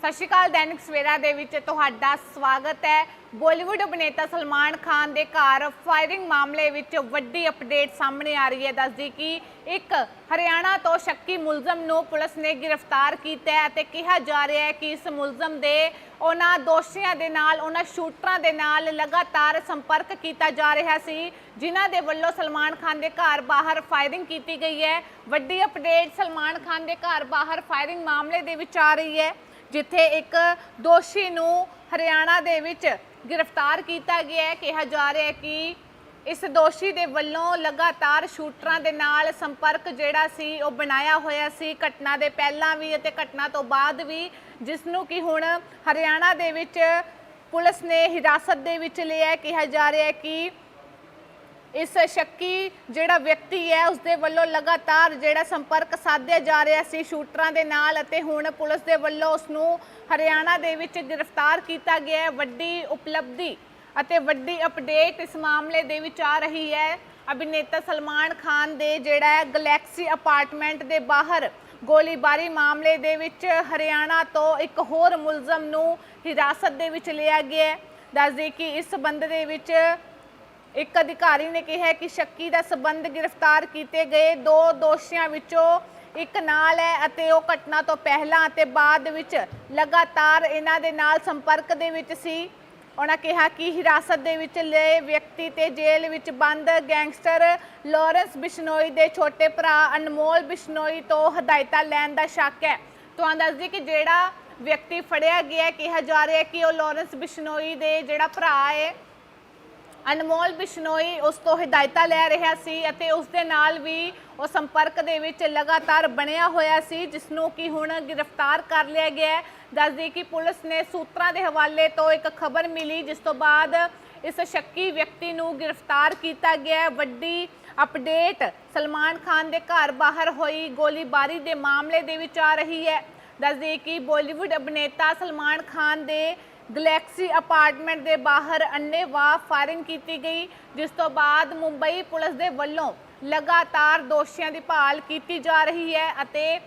ਸਤਿ ਸ਼੍ਰੀ ਅਕਾਲ, ਦੈਨਿਕ ਸਵੇਰਾ ਦੇ ਵਿੱਚ ਤੁਹਾਡਾ ਸਵਾਗਤ ਹੈ। ਬਾਲੀਵੁੱਡ ਅਭਿਨੇਤਾ ਸਲਮਾਨ ਖਾਨ ਦੇ ਘਰ ਫਾਇਰਿੰਗ ਮਾਮਲੇ ਵਿੱਚ ਵੱਡੀ ਅਪਡੇਟ ਸਾਹਮਣੇ ਆ ਰਹੀ ਹੈ। ਦੱਸਦੀ ਕਿ ਇੱਕ ਹਰਿਆਣਾ ਤੋਂ ਸ਼ੱਕੀ ਮੁਲਜ਼ਮ ਨੂੰ ਪੁਲਿਸ ਨੇ ਗ੍ਰਿਫਤਾਰ ਕੀਤਾ ਹੈ ਅਤੇ ਕਿਹਾ ਜਾ ਰਿਹਾ ਹੈ ਕਿ ਇਸ ਮੁਲਜ਼ਮ ਦੇ ਉਹਨਾਂ ਦੋਸ਼ੀਆਂ ਦੇ ਨਾਲ, ਉਹਨਾਂ ਸ਼ੂਟਰਾਂ ਦੇ ਨਾਲ ਲਗਾਤਾਰ ਸੰਪਰਕ ਕੀਤਾ ਜਾ ਰਿਹਾ ਸੀ, ਜਿਨ੍ਹਾਂ ਦੇ ਵੱਲੋਂ ਸਲਮਾਨ ਖਾਨ ਦੇ ਘਰ ਬਾਹਰ ਫਾਇਰਿੰਗ ਕੀਤੀ ਗਈ ਹੈ। ਵੱਡੀ ਅਪਡੇਟ ਸਲਮਾਨ ਖਾਨ ਦੇ ਘਰ ਬਾਹਰ ਫਾਇਰਿੰਗ ਮਾਮਲੇ ਦੇ ਵਿੱਚ ਆ ਰਹੀ ਹੈ। ਜਿੱਥੇ ਇੱਕ ਦੋਸ਼ੀ ਨੂੰ ਹਰਿਆਣਾ ਦੇ ਵਿੱਚ ਗ੍ਰਿਫਤਾਰ ਕੀਤਾ ਗਿਆ ਹੈ। ਕਿਹਾ ਜਾ ਰਿਹਾ ਹੈ ਕਿ ਇਸ ਦੋਸ਼ੀ ਦੇ ਵੱਲੋਂ ਲਗਾਤਾਰ ਸ਼ੂਟਰਾਂ ਦੇ ਨਾਲ ਸੰਪਰਕ ਜਿਹੜਾ ਸੀ, ਉਹ ਬਣਾਇਆ ਹੋਇਆ ਸੀ। ਘਟਨਾ ਦੇ ਪਹਿਲਾਂ ਵੀ ਅਤੇ ਘਟਨਾ ਤੋਂ ਬਾਅਦ ਵੀ, ਜਿਸ ਨੂੰ ਕਿ ਹੁਣ ਹਰਿਆਣਾ ਦੇ ਵਿੱਚ ਪੁਲਿਸ ਨੇ ਹਿਰਾਸਤ ਦੇ ਵਿੱਚ ਲਿਆ ਕਿਹਾ ਜਾ ਰਿਹਾ ਹੈ ਕਿ ਇਸ ਸ਼ੱਕੀ ਜਿਹੜਾ ਵਿਅਕਤੀ ਹੈ ਉਸ ਦੇ ਵੱਲੋਂ ਲਗਾਤਾਰ ਜਿਹੜਾ ਸੰਪਰਕ ਸਾਧਿਆ ਜਾ ਰਿਹਾ ਸੀ ਸ਼ੂਟਰਾਂ ਦੇ ਨਾਲ ਅਤੇ ਹੁਣ ਪੁਲਿਸ ਦੇ ਵੱਲੋਂ ਉਸ ਨੂੰ ਹਰਿਆਣਾ ਦੇ ਵਿੱਚ ਗ੍ਰਿਫਤਾਰ ਕੀਤਾ ਗਿਆ ਹੈ। ਵੱਡੀ ਉਪਲਬਧੀ ਅਤੇ ਵੱਡੀ ਅਪਡੇਟ ਇਸ ਮਾਮਲੇ ਦੇ ਵਿੱਚ ਆ ਰਹੀ ਹੈ। ਅਭਿਨੇਤਾ ਸਲਮਾਨ ਖਾਨ ਦੇ ਜਿਹੜਾ ਹੈ, ਗਲੈਕਸੀ ਅਪਾਰਟਮੈਂਟ ਦੇ ਬਾਹਰ ਗੋਲੀਬਾਰੀ ਮਾਮਲੇ ਦੇ ਵਿੱਚ ਹਰਿਆਣਾ ਤੋਂ ਇੱਕ ਹੋਰ ਮੁਲਜ਼ਮ ਨੂੰ ਹਿਰਾਸਤ ਦੇ ਵਿੱਚ ਲਿਆ ਗਿਆ ਹੈ। ਦੱਸਦੇ ਕਿ ਇਸ ਸੰਬੰਧ ਦੇ ਵਿੱਚ ਇੱਕ ਅਧਿਕਾਰੀ ਨੇ ਕਿਹਾ ਕਿ ਸ਼ੱਕੀ ਦਾ ਸਬੰਧ ਗ੍ਰਿਫਤਾਰ ਕੀਤੇ ਗਏ ਦੋ ਦੋਸ਼ੀਆਂ ਵਿੱਚੋਂ ਇੱਕ ਨਾਲ ਹੈ ਅਤੇ ਉਹ ਘਟਨਾ ਤੋਂ ਪਹਿਲਾਂ ਅਤੇ ਬਾਅਦ ਵਿੱਚ ਲਗਾਤਾਰ ਇਹਨਾਂ ਦੇ ਨਾਲ ਸੰਪਰਕ ਦੇ ਵਿੱਚ ਸੀ। ਉਹਨਾਂ ਕਿਹਾ ਕਿ ਹਿਰਾਸਤ ਦੇ ਵਿੱਚ ਲਏ ਵਿਅਕਤੀ ਤੇ ਜੇਲ੍ਹ ਵਿੱਚ ਬੰਦ ਗੈਂਗਸਟਰ ਲਾਰੈਂਸ ਬਿਸ਼ਨੋਈ ਦੇ ਛੋਟੇ ਭਰਾ ਅਨਮੋਲ ਬਿਸ਼ਨੋਈ ਤੋਂ ਹਦਾਇਤਾਂ ਲੈਣ ਦਾ ਸ਼ੱਕ ਹੈ। ਤੁਹਾਨੂੰ ਦੱਸ ਦਈਏ ਕਿ ਜਿਹੜਾ ਵਿਅਕਤੀ ਫੜਿਆ ਗਿਆ ਕਿਹਾ ਜਾ ਰਿਹਾ ਕਿ ਉਹ ਲਾਰੈਂਸ ਬਿਸ਼ਨੋਈ ਦੇ ਜਿਹੜਾ ਭਰਾ ਹੈ ਅਨਮੋਲ ਬਿਸ਼ਨੋਈ ਉਸ ਤੋਂ ਹਦਾਇਤਾਂ ਲੈ ਰਿਹਾ ਸੀ ਅਤੇ ਉਸ ਦੇ ਨਾਲ ਵੀ ਉਹ ਸੰਪਰਕ ਦੇ ਵਿੱਚ ਲਗਾਤਾਰ ਬਣਿਆ ਹੋਇਆ ਸੀ ਜਿਸ ਨੂੰ ਕਿ ਹੁਣ ਗ੍ਰਿਫਤਾਰ ਕਰ ਲਿਆ ਗਿਆ ਹੈ। ਦੱਸਦੀ ਕਿ ਪੁਲਿਸ ਨੇ ਸੂਤਰਾਂ ਦੇ ਹਵਾਲੇ ਤੋਂ ਇੱਕ ਖਬਰ ਮਿਲੀ, ਜਿਸ ਤੋਂ ਬਾਅਦ ਇਸ ਸ਼ੱਕੀ ਵਿਅਕਤੀ ਨੂੰ ਗ੍ਰਿਫਤਾਰ ਕੀਤਾ ਗਿਆ ਵੱਡੀ ਅਪਡੇਟ, ਸਲਮਾਨ ਖਾਨ ਦੇ ਘਰ ਬਾਹਰ ਹੋਈ ਗੋਲੀਬਾਰੀ ਦੇ ਮਾਮਲੇ ਦੇ ਵਿੱਚ ਆ ਰਹੀ ਹੈ। ਦੱਸਦੀ ਕਿ ਬਾਲੀਵੁੱਡ ਅਭਿਨੇਤਾ ਸਲਮਾਨ ਖਾਨ ਦੇ ਗਲੈਕਸੀ ਅਪਾਰਟਮੈਂਟ ਦੇ ਬਾਹਰ ਅੰਨੇਵਾਹ ਫਾਇਰਿੰਗ ਕੀਤੀ ਗਈ, ਜਿਸ ਤੋਂ ਬਾਅਦ ਮੁੰਬਈ ਪੁਲਿਸ ਦੇ ਵੱਲੋਂ ਲਗਾਤਾਰ ਦੋਸ਼ੀਆਂ ਦੀ ਭਾਲ ਕੀਤੀ ਜਾ ਰਹੀ ਹੈ ਅਤੇ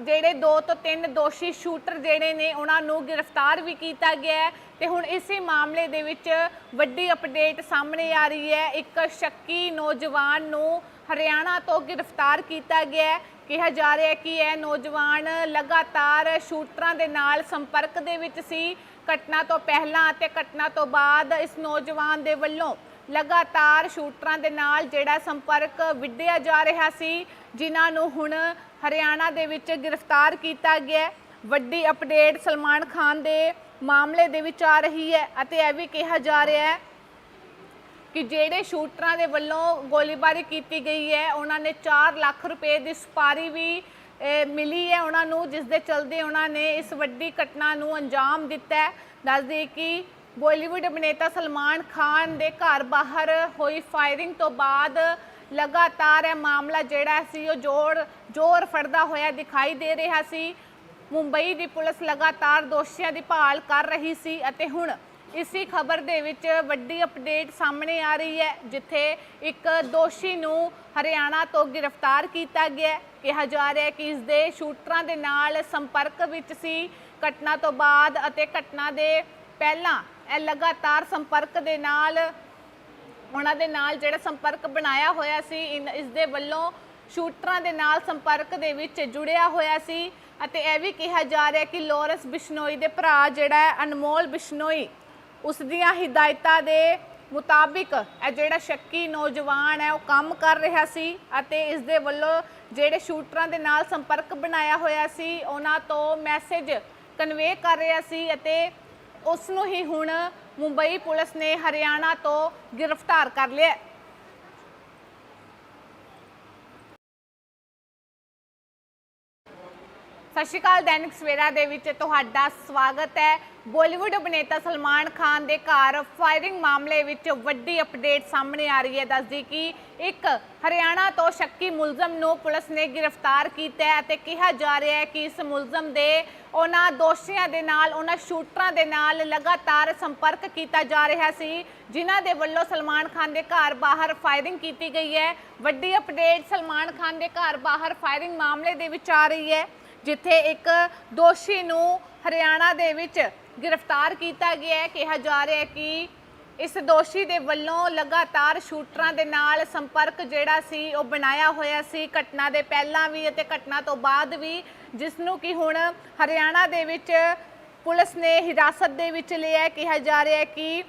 ਜਿਹੜੇ ਦੋ ਤੋਂ ਤਿੰਨ ਦੋਸ਼ੀ ਸ਼ੂਟਰ ਜਿਹੜੇ ਨੇ, ਉਹਨਾਂ ਨੂੰ ਗ੍ਰਿਫਤਾਰ ਵੀ ਕੀਤਾ ਗਿਆ ਹੈ। ਤੇ ਹੁਣ ਇਸੇ ਮਾਮਲੇ ਦੇ ਵਿੱਚ ਵੱਡੀ ਅਪਡੇਟ ਸਾਹਮਣੇ ਆ ਰਹੀ ਹੈ। ਇੱਕ ਸ਼ੱਕੀ ਨੌਜਵਾਨ ਨੂੰ ਹਰਿਆਣਾ ਤੋਂ ਗ੍ਰਿਫਤਾਰ ਕੀਤਾ ਗਿਆ ਹੈ। ਕਿਹਾ ਜਾ ਰਿਹਾ ਹੈ ਕਿ ਇਹ ਨੌਜਵਾਨ ਲਗਾਤਾਰ ਸ਼ੂਟਰਾਂ ਦੇ ਨਾਲ ਸੰਪਰਕ ਦੇ ਵਿੱਚ ਸੀ। ਘਟਨਾ ਤੋਂ ਪਹਿਲਾਂ ਅਤੇ ਘਟਨਾ ਤੋਂ ਬਾਅਦ ਇਸ ਨੌਜਵਾਨ ਦੇ ਵੱਲੋਂ ਲਗਾਤਾਰ ਸ਼ੂਟਰਾਂ ਦੇ ਨਾਲ ਜਿਹੜਾ ਸੰਪਰਕ ਵਿੱਢਿਆ ਜਾ ਰਿਹਾ ਸੀ, ਜਿਨ੍ਹਾਂ ਨੂੰ ਹੁਣ ਹਰਿਆਣਾ ਦੇ ਵਿੱਚ ਗ੍ਰਿਫਤਾਰ ਕੀਤਾ ਗਿਆ ਵੱਡੀ ਅਪਡੇਟ ਸਲਮਾਨ ਖਾਨ ਦੇ ਮਾਮਲੇ ਦੇ ਵਿੱਚ ਆ ਰਹੀ ਹੈ ਅਤੇ ਇਹ ਵੀ ਕਿਹਾ ਜਾ ਰਿਹਾ ਹੈ ਕਿ ਜਿਹੜੇ ਸ਼ੂਟਰਾਂ ਦੇ ਵੱਲੋਂ ਗੋਲੀਬਾਰੀ ਕੀਤੀ ਗਈ ਹੈ, ਉਹਨਾਂ ਨੇ 4 ਲੱਖ ਰੁਪਏ ਦੀ ਸਪਾਰੀ ਵੀ ਮਿਲੀ ਹੈ ਉਹਨਾਂ ਨੂੰ, ਜਿਸ ਦੇ ਚਲਦੇ ਉਹਨਾਂ ਨੇ ਇਸ ਵੱਡੀ ਘਟਨਾ ਨੂੰ ਅੰਜਾਮ ਦਿੱਤਾ ਹੈ। ਦੱਸਦੇ ਕਿ ਬਾਲੀਵੁੱਡ ਅਭਿਨੇਤਾ ਸਲਮਾਨ ਖਾਨ ਦੇ ਘਰ ਬਾਹਰ ਹੋਈ ਫਾਇਰਿੰਗ ਤੋਂ ਬਾਅਦ ਲਗਾਤਾਰ ਇਹ ਮਾਮਲਾ ਜਿਹੜਾ ਸੀ, ਉਹ ਜੋਰ ਜੋਰ ਫੜਦਾ ਹੋਇਆ ਦਿਖਾਈ ਦੇ ਰਿਹਾ ਸੀ। ਮੁੰਬਈ ਦੀ ਪੁਲਿਸ ਲਗਾਤਾਰ ਦੋਸ਼ੀਆਂ ਦੀ ਭਾਲ ਕਰ ਰਹੀ ਸੀ ਅਤੇ ਹੁਣ ਇਸੀ ਖਬਰ ਦੇ ਵਿੱਚ ਵੱਡੀ ਅਪਡੇਟ ਸਾਹਮਣੇ ਆ ਰਹੀ ਹੈ, ਜਿੱਥੇ ਇੱਕ ਦੋਸ਼ੀ ਨੂੰ ਹਰਿਆਣਾ ਤੋਂ ਗ੍ਰਿਫਤਾਰ ਕੀਤਾ ਗਿਆ ਕਿਹਾ ਜਾ ਰਿਹਾ ਹੈ ਕਿ ਇਸ ਦੇ ਸ਼ੂਟਰਾਂ ਦੇ ਨਾਲ ਸੰਪਰਕ ਵਿੱਚ ਸੀ। ਘਟਨਾ ਤੋਂ ਬਾਅਦ ਅਤੇ ਘਟਨਾ ਦੇ ਪਹਿਲਾਂ ਇਹ ਲਗਾਤਾਰ ਸੰਪਰਕ ਦੇ ਨਾਲ, ਉਹਨਾਂ ਦੇ ਨਾਲ ਜਿਹੜਾ ਸੰਪਰਕ ਬਣਾਇਆ ਹੋਇਆ ਸੀ, ਇਨ- ਇਸ ਦੇ ਵੱਲੋਂ ਸ਼ੂਟਰਾਂ ਦੇ ਨਾਲ ਸੰਪਰਕ ਦੇ ਵਿੱਚ ਜੁੜਿਆ ਹੋਇਆ ਸੀ ਅਤੇ ਇਹ ਵੀ ਕਿਹਾ ਜਾ ਰਿਹਾ ਕਿ ਲੋਰੈਂਸ ਬਿਸ਼ਨੋਈ ਦੇ ਭਰਾ ਜਿਹੜਾ ਅਨਮੋਲ ਬਿਸ਼ਨੋਈ, ਉਸ ਦੀਆਂ ਹਿਦਾਇਤਾਂ ਦੇ ਮੁਤਾਬਿਕ ਇਹ ਜਿਹੜਾ ਸ਼ੱਕੀ ਨੌਜਵਾਨ ਹੈ, ਉਹ ਕੰਮ ਕਰ ਰਿਹਾ ਸੀ ਅਤੇ ਇਸ ਦੇ ਵੱਲੋਂ ਜਿਹੜੇ ਸ਼ੂਟਰਾਂ ਦੇ ਨਾਲ ਸੰਪਰਕ ਬਣਾਇਆ ਹੋਇਆ ਸੀ, ਉਹਨਾਂ ਤੋਂ ਮੈਸੇਜ ਕਨਵੇ ਕਰ ਰਿਹਾ ਸੀ ਅਤੇ ਉਸ ਨੂੰ ਹੀ ਹੁਣ ਮੁੰਬਈ ਪੁਲਿਸ ਨੇ ਹਰਿਆਣਾ ਤੋਂ ਗ੍ਰਿਫਤਾਰ ਕਰ ਲਿਆ ਸਤਿ ਸ਼੍ਰੀ ਅਕਾਲ, ਦੈਨਿਕ ਸਵੇਰਾ ਦੇ ਵਿੱਚ ਤੁਹਾਡਾ ਸਵਾਗਤ ਹੈ। ਬਾਲੀਵੁੱਡ ਅਭਿਨੇਤਾ ਸਲਮਾਨ ਖਾਨ ਦੇ ਘਰ ਫਾਇਰਿੰਗ ਮਾਮਲੇ ਵਿੱਚ ਵੱਡੀ ਅਪਡੇਟ ਸਾਹਮਣੇ ਆ ਰਹੀ ਹੈ। ਦੱਸਦੀ ਕਿ ਇੱਕ ਹਰਿਆਣਾ ਤੋਂ ਸ਼ੱਕੀ ਮੁਲਜ਼ਮ ਨੂੰ ਪੁਲਿਸ ਨੇ ਗ੍ਰਿਫਤਾਰ ਕੀਤਾ ਹੈ ਅਤੇ ਕਿਹਾ ਜਾ ਰਿਹਾ ਹੈ ਕਿ ਇਸ ਮੁਲਜ਼ਮ ਦੇ ਉਹਨਾਂ ਦੋਸ਼ੀਆਂ ਦੇ ਨਾਲ, ਉਹਨਾਂ ਸ਼ੂਟਰਾਂ ਦੇ ਨਾਲ ਲਗਾਤਾਰ ਸੰਪਰਕ ਕੀਤਾ ਜਾ ਰਿਹਾ ਸੀ, ਜਿਨ੍ਹਾਂ ਦੇ ਵੱਲੋਂ ਸਲਮਾਨ ਖਾਨ ਦੇ ਘਰ ਬਾਹਰ ਫਾਇਰਿੰਗ ਕੀਤੀ ਗਈ ਹੈ। ਵੱਡੀ ਅਪਡੇਟ ਸਲਮਾਨ ਖਾਨ ਦੇ ਘਰ ਬਾਹਰ ਫਾਇਰਿੰਗ ਮਾਮਲੇ ਦੇ ਵਿੱਚ ਆ ਰਹੀ ਹੈ। ਜਿੱਥੇ ਇੱਕ ਦੋਸ਼ੀ ਨੂੰ ਹਰਿਆਣਾ ਦੇ ਵਿੱਚ ਗ੍ਰਿਫਤਾਰ ਕੀਤਾ ਗਿਆ ਹੈ। ਕਿਹਾ ਜਾ ਰਿਹਾ ਹੈ ਕਿ ਇਸ ਦੋਸ਼ੀ ਦੇ ਵੱਲੋਂ ਲਗਾਤਾਰ ਸ਼ੂਟਰਾਂ ਦੇ ਨਾਲ ਸੰਪਰਕ ਜਿਹੜਾ ਸੀ, ਉਹ ਬਣਾਇਆ ਹੋਇਆ ਸੀ। ਘਟਨਾ ਦੇ ਪਹਿਲਾਂ ਵੀ ਅਤੇ ਘਟਨਾ ਤੋਂ ਬਾਅਦ ਵੀ, ਜਿਸ ਨੂੰ ਕਿ ਹੁਣ ਹਰਿਆਣਾ ਦੇ ਵਿੱਚ ਪੁਲਿਸ ਨੇ ਹਿਰਾਸਤ ਦੇ ਵਿੱਚ ਲਿਆ ਕਿਹਾ ਜਾ ਰਿਹਾ ਹੈ ਕਿ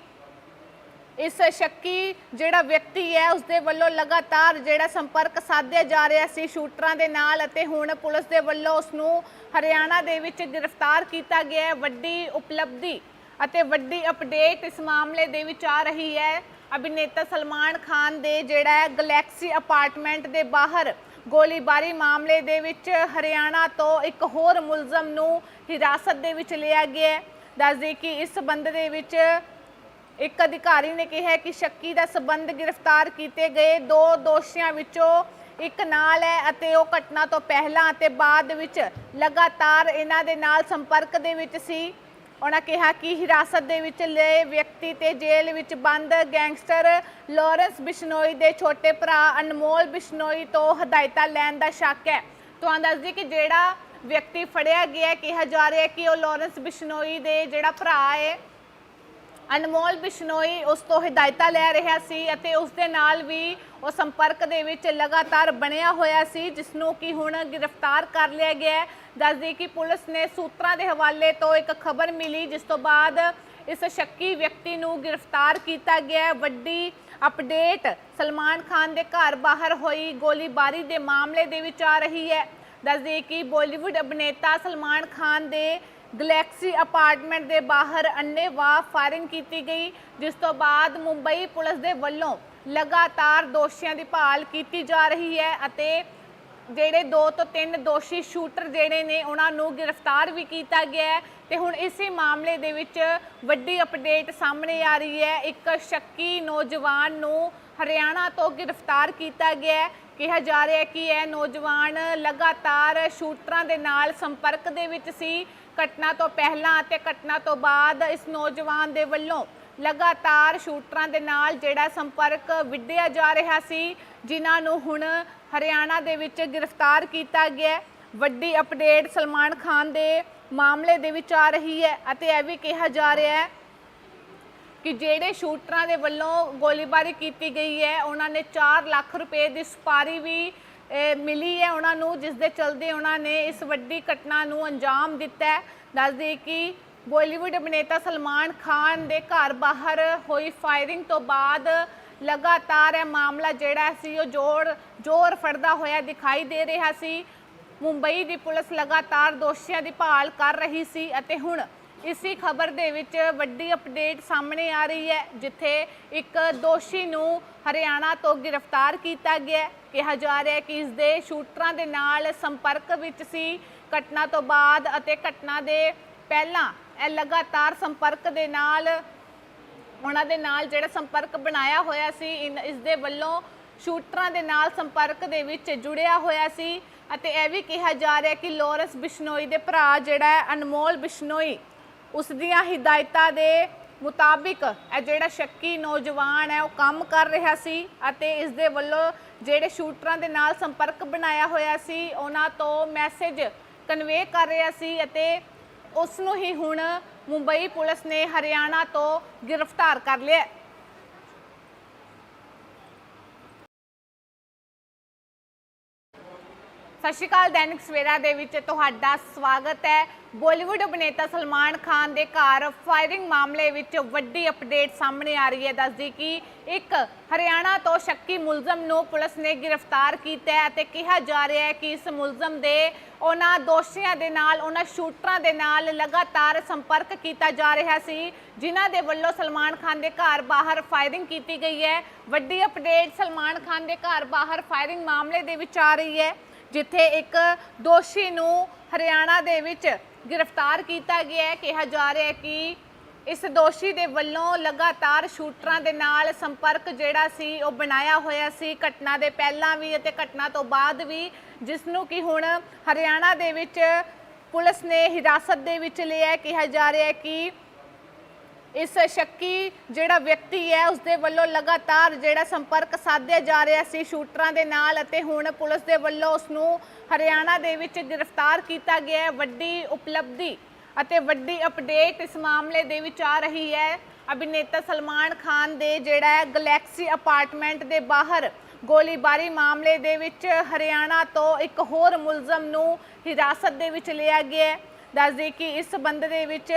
ਇਸ ਸ਼ੱਕੀ ਜਿਹੜਾ ਵਿਅਕਤੀ ਹੈ ਉਸ ਦੇ ਵੱਲੋਂ ਲਗਾਤਾਰ ਜਿਹੜਾ ਸੰਪਰਕ ਸਾਧਿਆ ਜਾ ਰਿਹਾ ਸੀ ਸ਼ੂਟਰਾਂ ਦੇ ਨਾਲ ਅਤੇ ਹੁਣ ਪੁਲਿਸ ਦੇ ਵੱਲੋਂ ਉਸ ਨੂੰ ਹਰਿਆਣਾ ਦੇ ਵਿੱਚ ਗ੍ਰਿਫਤਾਰ ਕੀਤਾ ਗਿਆ ਹੈ, ਵੱਡੀ ਉਪਲਬਧੀ ਅਤੇ ਵੱਡੀ ਅਪਡੇਟ ਇਸ ਮਾਮਲੇ ਦੇ ਵਿੱਚ ਆ ਰਹੀ ਹੈ। ਅਭਿਨੇਤਾ ਸਲਮਾਨ ਖਾਨ ਦੇ ਜਿਹੜਾ ਹੈ, ਗਲੈਕਸੀ ਅਪਾਰਟਮੈਂਟ ਦੇ ਬਾਹਰ ਗੋਲੀਬਾਰੀ ਮਾਮਲੇ ਦੇ ਵਿੱਚ ਹਰਿਆਣਾ ਤੋਂ ਇੱਕ ਹੋਰ ਮੁਲਜ਼ਮ ਨੂੰ ਹਿਰਾਸਤ ਦੇ ਵਿੱਚ ਲਿਆ ਗਿਆ ਹੈ। ਦੱਸਦੇ ਕਿ ਇਸ ਸਬੰਧ ਦੇ ਵਿੱਚ ਇੱਕ ਅਧਿਕਾਰੀ ਨੇ ਕਿਹਾ ਕਿ ਸ਼ੱਕੀ ਦਾ ਸਬੰਧ ਗ੍ਰਿਫਤਾਰ ਕੀਤੇ ਗਏ ਦੋ ਦੋਸ਼ੀਆਂ ਵਿੱਚੋਂ ਇੱਕ ਨਾਲ ਹੈ ਅਤੇ ਉਹ ਘਟਨਾ ਤੋਂ ਪਹਿਲਾਂ ਅਤੇ ਬਾਅਦ ਵਿੱਚ ਲਗਾਤਾਰ ਇਹਨਾਂ ਦੇ ਨਾਲ ਸੰਪਰਕ ਦੇ ਵਿੱਚ ਸੀ। ਉਹਨਾਂ ਕਿਹਾ ਕਿ ਹਿਰਾਸਤ ਦੇ ਵਿੱਚ ਲਏ ਵਿਅਕਤੀ ਤੇ ਜੇਲ੍ਹ ਵਿੱਚ ਬੰਦ ਗੈਂਗਸਟਰ ਲਾਰੈਂਸ ਬਿਸ਼ਨੋਈ ਦੇ ਛੋਟੇ ਭਰਾ ਅਨਮੋਲ ਬਿਸ਼ਨੋਈ ਤੋਂ ਹਦਾਇਤਾਂ ਲੈਣ ਦਾ ਸ਼ੱਕ ਹੈ। ਤੁਹਾਨੂੰ ਦੱਸ ਦਈਏ ਕਿ ਜਿਹੜਾ ਵਿਅਕਤੀ ਫੜਿਆ ਗਿਆ ਕਿਹਾ ਜਾ ਰਿਹਾ ਕਿ ਉਹ ਲਾਰੈਂਸ ਬਿਸ਼ਨੋਈ ਦੇ ਜਿਹੜਾ ਭਰਾ ਹੈ ਅਨਮੋਲ ਬਿਸ਼ਨੋਈ ਉਸ ਤੋਂ ਹਦਾਇਤਾਂ ਲੈ ਰਿਹਾ ਸੀ ਅਤੇ ਉਸ ਦੇ ਨਾਲ ਵੀ ਉਹ ਸੰਪਰਕ ਦੇ ਵਿੱਚ ਲਗਾਤਾਰ ਬਣਿਆ ਹੋਇਆ ਸੀ ਜਿਸ ਨੂੰ ਕਿ ਹੁਣ ਗ੍ਰਿਫਤਾਰ ਕਰ ਲਿਆ ਗਿਆ ਹੈ। ਦੱਸਦੀ ਕਿ ਪੁਲਿਸ ਨੇ ਸੂਤਰਾਂ ਦੇ ਹਵਾਲੇ ਤੋਂ ਇੱਕ ਖਬਰ ਮਿਲੀ, ਜਿਸ ਤੋਂ ਬਾਅਦ ਇਸ ਸ਼ੱਕੀ ਵਿਅਕਤੀ ਨੂੰ ਗ੍ਰਿਫਤਾਰ ਕੀਤਾ ਗਿਆ ਵੱਡੀ ਅਪਡੇਟ, ਸਲਮਾਨ ਖਾਨ ਦੇ ਘਰ ਬਾਹਰ ਹੋਈ ਗੋਲੀਬਾਰੀ ਦੇ ਮਾਮਲੇ ਦੇ ਵਿੱਚ ਆ ਰਹੀ ਹੈ। ਦੱਸਦੀ ਕਿ ਬਾਲੀਵੁੱਡ ਅਭਿਨੇਤਾ ਸਲਮਾਨ ਖਾਨ ਦੇ ਗਲੈਕਸੀ ਅਪਾਰਟਮੈਂਟ ਦੇ ਬਾਹਰ ਅੰਨ੍ਹੇਵਾਹ ਫਾਇਰਿੰਗ ਕੀਤੀ ਗਈ, ਜਿਸ ਤੋਂ ਬਾਅਦ ਮੁੰਬਈ ਪੁਲਿਸ ਦੇ ਵੱਲੋਂ ਲਗਾਤਾਰ ਦੋਸ਼ੀਆਂ ਦੀ ਭਾਲ ਕੀਤੀ ਜਾ ਰਹੀ ਹੈ ਅਤੇ ਜਿਹੜੇ ਦੋ ਤੋਂ ਤਿੰਨ ਦੋਸ਼ੀ ਸ਼ੂਟਰ ਜਿਹੜੇ ਨੇ, ਉਹਨਾਂ ਨੂੰ ਗ੍ਰਿਫਤਾਰ ਵੀ ਕੀਤਾ ਗਿਆ ਹੈ। ਤੇ ਹੁਣ ਇਸੇ ਮਾਮਲੇ ਦੇ ਵਿੱਚ ਵੱਡੀ ਅਪਡੇਟ ਸਾਹਮਣੇ ਆ ਰਹੀ ਹੈ। ਇੱਕ ਸ਼ੱਕੀ ਨੌਜਵਾਨ ਨੂੰ ਹਰਿਆਣਾ ਤੋਂ ਗ੍ਰਿਫਤਾਰ ਕੀਤਾ ਗਿਆ ਹੈ। ਕਿਹਾ ਜਾ ਰਿਹਾ ਹੈ ਕਿ ਇਹ ਨੌਜਵਾਨ ਲਗਾਤਾਰ ਸ਼ੂਟਰਾਂ ਦੇ ਨਾਲ ਸੰਪਰਕ ਦੇ ਵਿੱਚ ਸੀ। ਘਟਨਾ ਤੋਂ ਪਹਿਲਾਂ ਅਤੇ ਘਟਨਾ ਤੋਂ ਬਾਅਦ ਇਸ ਨੌਜਵਾਨ ਦੇ ਵੱਲੋਂ ਲਗਾਤਾਰ ਸ਼ੂਟਰਾਂ ਦੇ ਨਾਲ ਜਿਹੜਾ ਸੰਪਰਕ ਵਿੱਢਿਆ ਜਾ ਰਿਹਾ ਸੀ, ਜਿਨ੍ਹਾਂ ਨੂੰ ਹੁਣ ਹਰਿਆਣਾ ਦੇ ਵਿੱਚ ਗ੍ਰਿਫਤਾਰ ਕੀਤਾ ਗਿਆ ਵੱਡੀ ਅਪਡੇਟ ਸਲਮਾਨ ਖਾਨ ਦੇ ਮਾਮਲੇ ਦੇ ਵਿੱਚ ਆ ਰਹੀ ਹੈ ਅਤੇ ਇਹ ਵੀ ਕਿਹਾ ਜਾ ਰਿਹਾ ਹੈ ਕਿ ਜਿਹੜੇ ਸ਼ੂਟਰਾਂ ਦੇ ਵੱਲੋਂ ਗੋਲੀਬਾਰੀ ਕੀਤੀ ਗਈ ਹੈ, ਉਹਨਾਂ ਨੇ 4 ਲੱਖ ਰੁਪਏ ਦੀ ਸਪਾਰੀ ਵੀ ਮਿਲੀ ਹੈ ਉਹਨਾਂ ਨੂੰ, ਜਿਸ ਦੇ ਚਲਦੇ ਉਹਨਾਂ ਨੇ ਇਸ ਵੱਡੀ ਘਟਨਾ ਨੂੰ ਅੰਜਾਮ ਦਿੱਤਾ ਹੈ। ਦੱਸਦੇ ਕਿ ਬਾਲੀਵੁੱਡ ਅਭਿਨੇਤਾ ਸਲਮਾਨ ਖਾਨ ਦੇ ਘਰ ਬਾਹਰ ਹੋਈ ਫਾਇਰਿੰਗ ਤੋਂ ਬਾਅਦ ਲਗਾਤਾਰ ਇਹ ਮਾਮਲਾ ਜਿਹੜਾ ਸੀ, ਉਹ ਜੋਰ ਜ਼ੋਰ ਫੜਦਾ ਹੋਇਆ ਦਿਖਾਈ ਦੇ ਰਿਹਾ ਸੀ। ਮੁੰਬਈ ਦੀ ਪੁਲਿਸ ਲਗਾਤਾਰ ਦੋਸ਼ੀਆਂ ਦੀ ਭਾਲ ਕਰ ਰਹੀ ਸੀ ਅਤੇ ਹੁਣ ਇਸੀ ਖਬਰ ਦੇ ਵਿੱਚ ਵੱਡੀ ਅਪਡੇਟ ਸਾਹਮਣੇ ਆ ਰਹੀ ਹੈ, ਜਿੱਥੇ ਇੱਕ ਦੋਸ਼ੀ ਨੂੰ ਹਰਿਆਣਾ ਤੋਂ ਗ੍ਰਿਫਤਾਰ ਕੀਤਾ ਗਿਆ ਕਿਹਾ ਜਾ ਰਿਹਾ ਹੈ ਕਿ ਇਸ ਦੇ ਸ਼ੂਟਰਾਂ ਦੇ ਨਾਲ ਸੰਪਰਕ ਵਿੱਚ ਸੀ। ਘਟਨਾ ਤੋਂ ਬਾਅਦ ਅਤੇ ਘਟਨਾ ਦੇ ਪਹਿਲਾਂ ਇਹ ਲਗਾਤਾਰ ਸੰਪਰਕ ਦੇ ਨਾਲ, ਉਹਨਾਂ ਦੇ ਨਾਲ ਜਿਹੜਾ ਸੰਪਰਕ ਬਣਾਇਆ ਹੋਇਆ ਸੀ, ਇਨ- ਇਸ ਦੇ ਵੱਲੋਂ ਸ਼ੂਟਰਾਂ ਦੇ ਨਾਲ ਸੰਪਰਕ ਦੇ ਵਿੱਚ ਜੁੜਿਆ ਹੋਇਆ ਸੀ। ਅਤੇ ਇਹ ਵੀ ਕਿਹਾ ਜਾ ਰਿਹਾ ਕਿ ਲੋਰੈਂਸ ਬਿਸ਼ਨੋਈ ਦੇ ਭਰਾ ਜਿਹੜਾ ਹੈ, ਅਨਮੋਲ ਬਿਸ਼ਨੋਈ ਉਸ ਦੀਆਂ ਹਿਦਾਇਤਾਂ ਦੇ ਮੁਤਾਬਿਕ ਇਹ ਜਿਹੜਾ ਸ਼ੱਕੀ ਨੌਜਵਾਨ ਹੈ, ਉਹ ਕੰਮ ਕਰ ਰਿਹਾ ਸੀ ਅਤੇ ਇਸ ਦੇ ਵੱਲੋਂ ਜਿਹੜੇ ਸ਼ੂਟਰਾਂ ਦੇ ਨਾਲ ਸੰਪਰਕ ਬਣਾਇਆ ਹੋਇਆ ਸੀ, ਉਹਨਾਂ ਤੋਂ ਮੈਸੇਜ ਕਨਵੇ ਕਰ ਰਿਹਾ ਸੀ ਅਤੇ ਉਸ ਨੂੰ ਹੀ ਹੁਣ ਮੁੰਬਈ ਪੁਲਿਸ ਨੇ ਹਰਿਆਣਾ ਤੋਂ ਗ੍ਰਿਫਤਾਰ ਕਰ ਲਿਆ ਸਤਿ ਸ਼੍ਰੀ ਅਕਾਲ, ਦੈਨਿਕ ਸਵੇਰਾ ਦੇ ਵਿੱਚ ਤੁਹਾਡਾ ਸਵਾਗਤ ਹੈ। ਬਾਲੀਵੁੱਡ ਅਭਿਨੇਤਾ ਸਲਮਾਨ ਖਾਨ ਦੇ ਘਰ ਫਾਇਰਿੰਗ ਮਾਮਲੇ ਵਿੱਚ ਵੱਡੀ ਅਪਡੇਟ ਸਾਹਮਣੇ ਆ ਰਹੀ ਹੈ। ਦੱਸਦੀ ਕਿ ਇੱਕ ਹਰਿਆਣਾ ਤੋਂ ਸ਼ੱਕੀ ਮੁਲਜ਼ਮ ਨੂੰ ਪੁਲਿਸ ਨੇ ਗ੍ਰਿਫਤਾਰ ਕੀਤਾ ਹੈ ਅਤੇ ਕਿਹਾ ਜਾ ਰਿਹਾ ਹੈ ਕਿ ਇਸ ਮੁਲਜ਼ਮ ਦੇ ਉਹਨਾਂ ਦੋਸ਼ੀਆਂ ਦੇ ਨਾਲ, ਉਹਨਾਂ ਸ਼ੂਟਰਾਂ ਦੇ ਨਾਲ ਲਗਾਤਾਰ ਸੰਪਰਕ ਕੀਤਾ ਜਾ ਰਿਹਾ ਸੀ, ਜਿਨ੍ਹਾਂ ਦੇ ਵੱਲੋਂ ਸਲਮਾਨ ਖਾਨ ਦੇ ਘਰ ਬਾਹਰ ਫਾਇਰਿੰਗ ਕੀਤੀ ਗਈ ਹੈ। ਵੱਡੀ ਅਪਡੇਟ ਸਲਮਾਨ ਖਾਨ ਦੇ ਘਰ ਬਾਹਰ ਫਾਇਰਿੰਗ ਮਾਮਲੇ ਦੇ ਵਿੱਚ ਆ ਰਹੀ ਹੈ, ਜਿੱਥੇ ਇੱਕ ਦੋਸ਼ੀ ਨੂੰ ਹਰਿਆਣਾ ਦੇ ਵਿੱਚ ਗ੍ਰਿਫਤਾਰ ਕੀਤਾ ਗਿਆ ਹੈ। ਕਿਹਾ ਜਾ ਰਿਹਾ ਹੈ ਕਿ ਇਸ ਦੋਸ਼ੀ ਦੇ ਵੱਲੋਂ ਲਗਾਤਾਰ ਸ਼ੂਟਰਾਂ ਦੇ ਨਾਲ ਸੰਪਰਕ ਜਿਹੜਾ ਸੀ, ਉਹ ਬਣਾਇਆ ਹੋਇਆ ਸੀ। ਘਟਨਾ ਦੇ ਪਹਿਲਾਂ ਵੀ ਅਤੇ ਘਟਨਾ ਤੋਂ ਬਾਅਦ ਵੀ, ਜਿਸ ਨੂੰ ਕਿ ਹੁਣ ਹਰਿਆਣਾ ਦੇ ਵਿੱਚ ਪੁਲਿਸ ਨੇ ਹਿਰਾਸਤ ਦੇ ਵਿੱਚ ਲਿਆ ਕਿਹਾ ਜਾ ਰਿਹਾ ਹੈ ਕਿ ਇਸ ਸ਼ੱਕੀ ਜਿਹੜਾ ਵਿਅਕਤੀ ਹੈ ਉਸ ਦੇ ਵੱਲੋਂ ਲਗਾਤਾਰ ਜਿਹੜਾ ਸੰਪਰਕ ਸਾਧਿਆ ਜਾ ਰਿਹਾ ਸੀ ਸ਼ੂਟਰਾਂ ਦੇ ਨਾਲ ਅਤੇ ਹੁਣ ਪੁਲਿਸ ਦੇ ਵੱਲੋਂ ਉਸ ਨੂੰ ਹਰਿਆਣਾ ਦੇ ਵਿੱਚ ਗ੍ਰਿਫਤਾਰ ਕੀਤਾ ਗਿਆ ਹੈ। ਵੱਡੀ ਉਪਲਬਧੀ ਅਤੇ ਵੱਡੀ ਅਪਡੇਟ ਇਸ ਮਾਮਲੇ ਦੇ ਵਿੱਚ ਆ ਰਹੀ ਹੈ। ਅਭਿਨੇਤਾ ਸਲਮਾਨ ਖਾਨ ਦੇ ਜਿਹੜਾ ਹੈ, ਗਲੈਕਸੀ ਅਪਾਰਟਮੈਂਟ ਦੇ ਬਾਹਰ ਗੋਲੀਬਾਰੀ ਮਾਮਲੇ ਦੇ ਵਿੱਚ ਹਰਿਆਣਾ ਤੋਂ ਇੱਕ ਹੋਰ ਮੁਲਜ਼ਮ ਨੂੰ ਹਿਰਾਸਤ ਦੇ ਵਿੱਚ ਲਿਆ ਗਿਆ ਹੈ। ਦੱਸਦੇ ਕਿ ਇਸ ਸਬੰਧ ਦੇ ਵਿੱਚ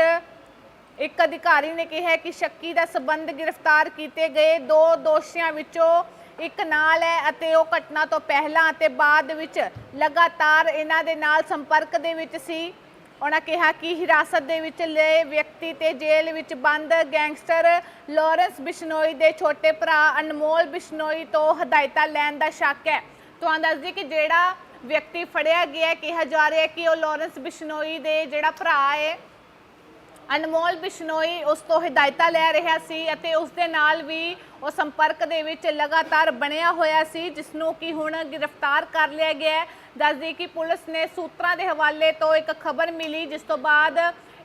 ਇੱਕ ਅਧਿਕਾਰੀ ਨੇ ਕਿਹਾ ਕਿ ਸ਼ੱਕੀ ਦਾ ਸਬੰਧ ਗ੍ਰਿਫਤਾਰ ਕੀਤੇ ਗਏ ਦੋ ਦੋਸ਼ੀਆਂ ਵਿੱਚੋਂ ਇੱਕ ਨਾਲ ਹੈ ਅਤੇ ਉਹ ਘਟਨਾ ਤੋਂ ਪਹਿਲਾਂ ਅਤੇ ਬਾਅਦ ਵਿੱਚ ਲਗਾਤਾਰ ਇਹਨਾਂ ਦੇ ਨਾਲ ਸੰਪਰਕ ਦੇ ਵਿੱਚ ਸੀ। ਉਹਨਾਂ ਕਿਹਾ ਕਿ ਹਿਰਾਸਤ ਦੇ ਵਿੱਚ ਲਏ ਵਿਅਕਤੀ ਤੇ ਜੇਲ੍ਹ ਵਿੱਚ ਬੰਦ ਗੈਂਗਸਟਰ ਲਾਰੈਂਸ ਬਿਸ਼ਨੋਈ ਦੇ ਛੋਟੇ ਭਰਾ ਅਨਮੋਲ ਬਿਸ਼ਨੋਈ ਤੋਂ ਹਦਾਇਤਾਂ ਲੈਣ ਦਾ ਸ਼ੱਕ ਹੈ। ਤੁਹਾਨੂੰ ਦੱਸ ਦਈਏ ਕਿ ਜਿਹੜਾ ਵਿਅਕਤੀ ਫੜਿਆ ਗਿਆ ਕਿਹਾ ਜਾ ਰਿਹਾ ਕਿ ਉਹ ਲਾਰੈਂਸ ਬਿਸ਼ਨੋਈ ਦੇ ਜਿਹੜਾ ਭਰਾ ਹੈ ਅਨਮੋਲ ਬਿਸ਼ਨੋਈ ਉਸ ਤੋਂ ਹਦਾਇਤਾਂ ਲੈ ਰਿਹਾ ਸੀ ਅਤੇ ਉਸ ਦੇ ਨਾਲ ਵੀ ਉਹ ਸੰਪਰਕ ਦੇ ਵਿੱਚ ਲਗਾਤਾਰ ਬਣਿਆ ਹੋਇਆ ਸੀ ਜਿਸ ਨੂੰ ਕਿ ਹੁਣ ਗ੍ਰਿਫਤਾਰ ਕਰ ਲਿਆ ਗਿਆ ਹੈ। ਦੱਸਦੀ ਕਿ ਪੁਲਿਸ ਨੇ ਸੂਤਰਾਂ ਦੇ ਹਵਾਲੇ ਤੋਂ ਇੱਕ ਖਬਰ ਮਿਲੀ, ਜਿਸ ਤੋਂ ਬਾਅਦ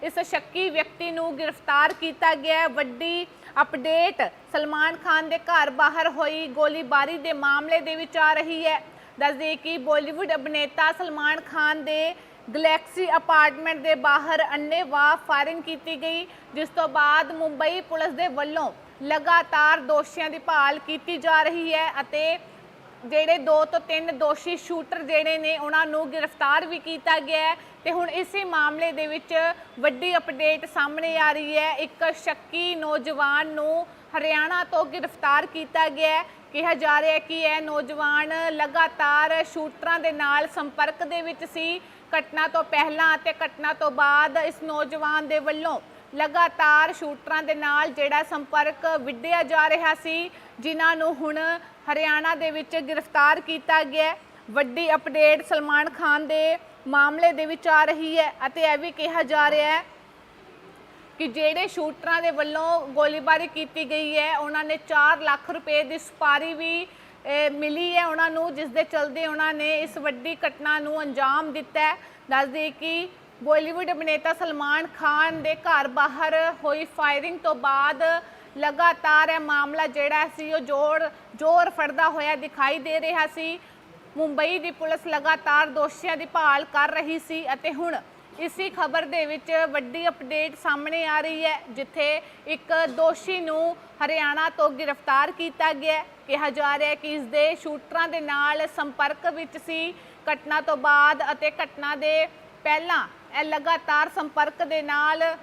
ਇਸ ਸ਼ੱਕੀ ਵਿਅਕਤੀ ਨੂੰ ਗ੍ਰਿਫਤਾਰ ਕੀਤਾ ਗਿਆ ਹੈ। ਵੱਡੀ ਅਪਡੇਟ, ਸਲਮਾਨ ਖਾਨ ਦੇ ਘਰ ਬਾਹਰ ਹੋਈ ਗੋਲੀਬਾਰੀ ਦੇ ਮਾਮਲੇ ਦੇ ਵਿੱਚ ਆ ਰਹੀ ਹੈ। ਦੱਸਦੀ ਕਿ ਬਾਲੀਵੁੱਡ ਅਭਿਨੇਤਾ ਸਲਮਾਨ ਖਾਨ ਦੇ ਗਲੈਕਸੀ ਅਪਾਰਟਮੈਂਟ ਦੇ ਬਾਹਰ ਅੰਨ੍ਹੇਵਾਹ ਫਾਇਰਿੰਗ ਕੀਤੀ ਗਈ, ਜਿਸ ਤੋਂ ਬਾਅਦ ਮੁੰਬਈ ਪੁਲਿਸ ਦੇ ਵੱਲੋਂ ਲਗਾਤਾਰ ਦੋਸ਼ੀਆਂ ਦੀ ਭਾਲ ਕੀਤੀ ਜਾ ਰਹੀ ਹੈ ਅਤੇ ਜਿਹੜੇ ਦੋ ਤੋਂ ਤਿੰਨ ਦੋਸ਼ੀ ਸ਼ੂਟਰ ਜਿਹੜੇ ਨੇ, ਉਹਨਾਂ ਨੂੰ ਗ੍ਰਿਫਤਾਰ ਵੀ ਕੀਤਾ ਗਿਆ ਹੈ। ਤੇ ਹੁਣ ਇਸੇ ਮਾਮਲੇ ਦੇ ਵਿੱਚ ਵੱਡੀ ਅਪਡੇਟ ਸਾਹਮਣੇ ਆ ਰਹੀ ਹੈ। ਇੱਕ ਸ਼ੱਕੀ ਨੌਜਵਾਨ ਨੂੰ ਹਰਿਆਣਾ ਤੋਂ ਗ੍ਰਿਫਤਾਰ ਕੀਤਾ ਗਿਆ ਹੈ। ਕਿਹਾ ਜਾ ਰਿਹਾ ਹੈ ਕਿ ਇਹ ਨੌਜਵਾਨ ਲਗਾਤਾਰ ਸ਼ੂਟਰਾਂ ਦੇ ਨਾਲ ਸੰਪਰਕ ਦੇ ਵਿੱਚ ਸੀ। ਘਟਨਾ ਤੋਂ ਪਹਿਲਾਂ ਅਤੇ ਘਟਨਾ ਤੋਂ ਬਾਅਦ ਇਸ ਨੌਜਵਾਨ ਦੇ ਵੱਲੋਂ ਲਗਾਤਾਰ ਸ਼ੂਟਰਾਂ ਦੇ ਨਾਲ ਜਿਹੜਾ ਸੰਪਰਕ ਵਿੱਢਿਆ ਜਾ ਰਿਹਾ ਸੀ, ਜਿਨ੍ਹਾਂ ਨੂੰ ਹੁਣ ਹਰਿਆਣਾ ਦੇ ਵਿੱਚ ਗ੍ਰਿਫਤਾਰ ਕੀਤਾ ਗਿਆ ਵੱਡੀ ਅਪਡੇਟ ਸਲਮਾਨ ਖਾਨ ਦੇ ਮਾਮਲੇ ਦੇ ਵਿੱਚ ਆ ਰਹੀ ਹੈ ਅਤੇ ਇਹ ਵੀ ਕਿਹਾ ਜਾ ਰਿਹਾ ਹੈ ਕਿ ਜਿਹੜੇ ਸ਼ੂਟਰਾਂ ਦੇ ਵੱਲੋਂ ਗੋਲੀਬਾਰੀ ਕੀਤੀ ਗਈ ਹੈ, ਉਹਨਾਂ ਨੇ 4 ਲੱਖ ਰੁਪਏ ਦੀ ਸੁਪਾਰੀ ਵੀ ਮਿਲੀ ਹੈ ਉਹਨਾਂ ਨੂੰ, ਜਿਸ ਦੇ ਚਲਦੇ ਉਹਨਾਂ ਨੇ ਇਸ ਵੱਡੀ ਘਟਨਾ ਨੂੰ ਅੰਜਾਮ ਦਿੱਤਾ ਹੈ। ਦੱਸਦੇ ਕਿ ਬਾਲੀਵੁੱਡ ਅਭਿਨੇਤਾ ਸਲਮਾਨ ਖਾਨ ਦੇ ਘਰ ਬਾਹਰ ਹੋਈ ਫਾਇਰਿੰਗ ਤੋਂ ਬਾਅਦ ਲਗਾਤਾਰ ਇਹ ਮਾਮਲਾ ਜਿਹੜਾ ਸੀ, ਉਹ ਜੋਰ ਜ਼ੋਰ ਫੜਦਾ ਹੋਇਆ ਦਿਖਾਈ ਦੇ ਰਿਹਾ ਸੀ। ਮੁੰਬਈ ਦੀ ਪੁਲਿਸ ਲਗਾਤਾਰ ਦੋਸ਼ੀਆਂ ਦੀ ਭਾਲ ਕਰ ਰਹੀ ਸੀ ਅਤੇ ਹੁਣ ਇਸੀ ਖਬਰ ਦੇ ਵਿੱਚ ਵੱਡੀ ਅਪਡੇਟ ਸਾਹਮਣੇ ਆ ਰਹੀ ਹੈ, ਜਿੱਥੇ ਇੱਕ ਦੋਸ਼ੀ ਨੂੰ ਹਰਿਆਣਾ ਤੋਂ ਗ੍ਰਿਫਤਾਰ ਕੀਤਾ ਗਿਆ ਕਿਹਾ ਜਾ ਰਿਹਾ ਹੈ ਕਿ ਇਸ ਦੇ ਸ਼ੂਟਰਾਂ ਦੇ ਨਾਲ ਸੰਪਰਕ ਵਿੱਚ ਸੀ। ਘਟਨਾ ਤੋਂ ਬਾਅਦ ਅਤੇ ਘਟਨਾ ਦੇ ਪਹਿਲਾਂ ਇਹ ਲਗਾਤਾਰ ਸੰਪਰਕ ਦੇ ਨਾਲ,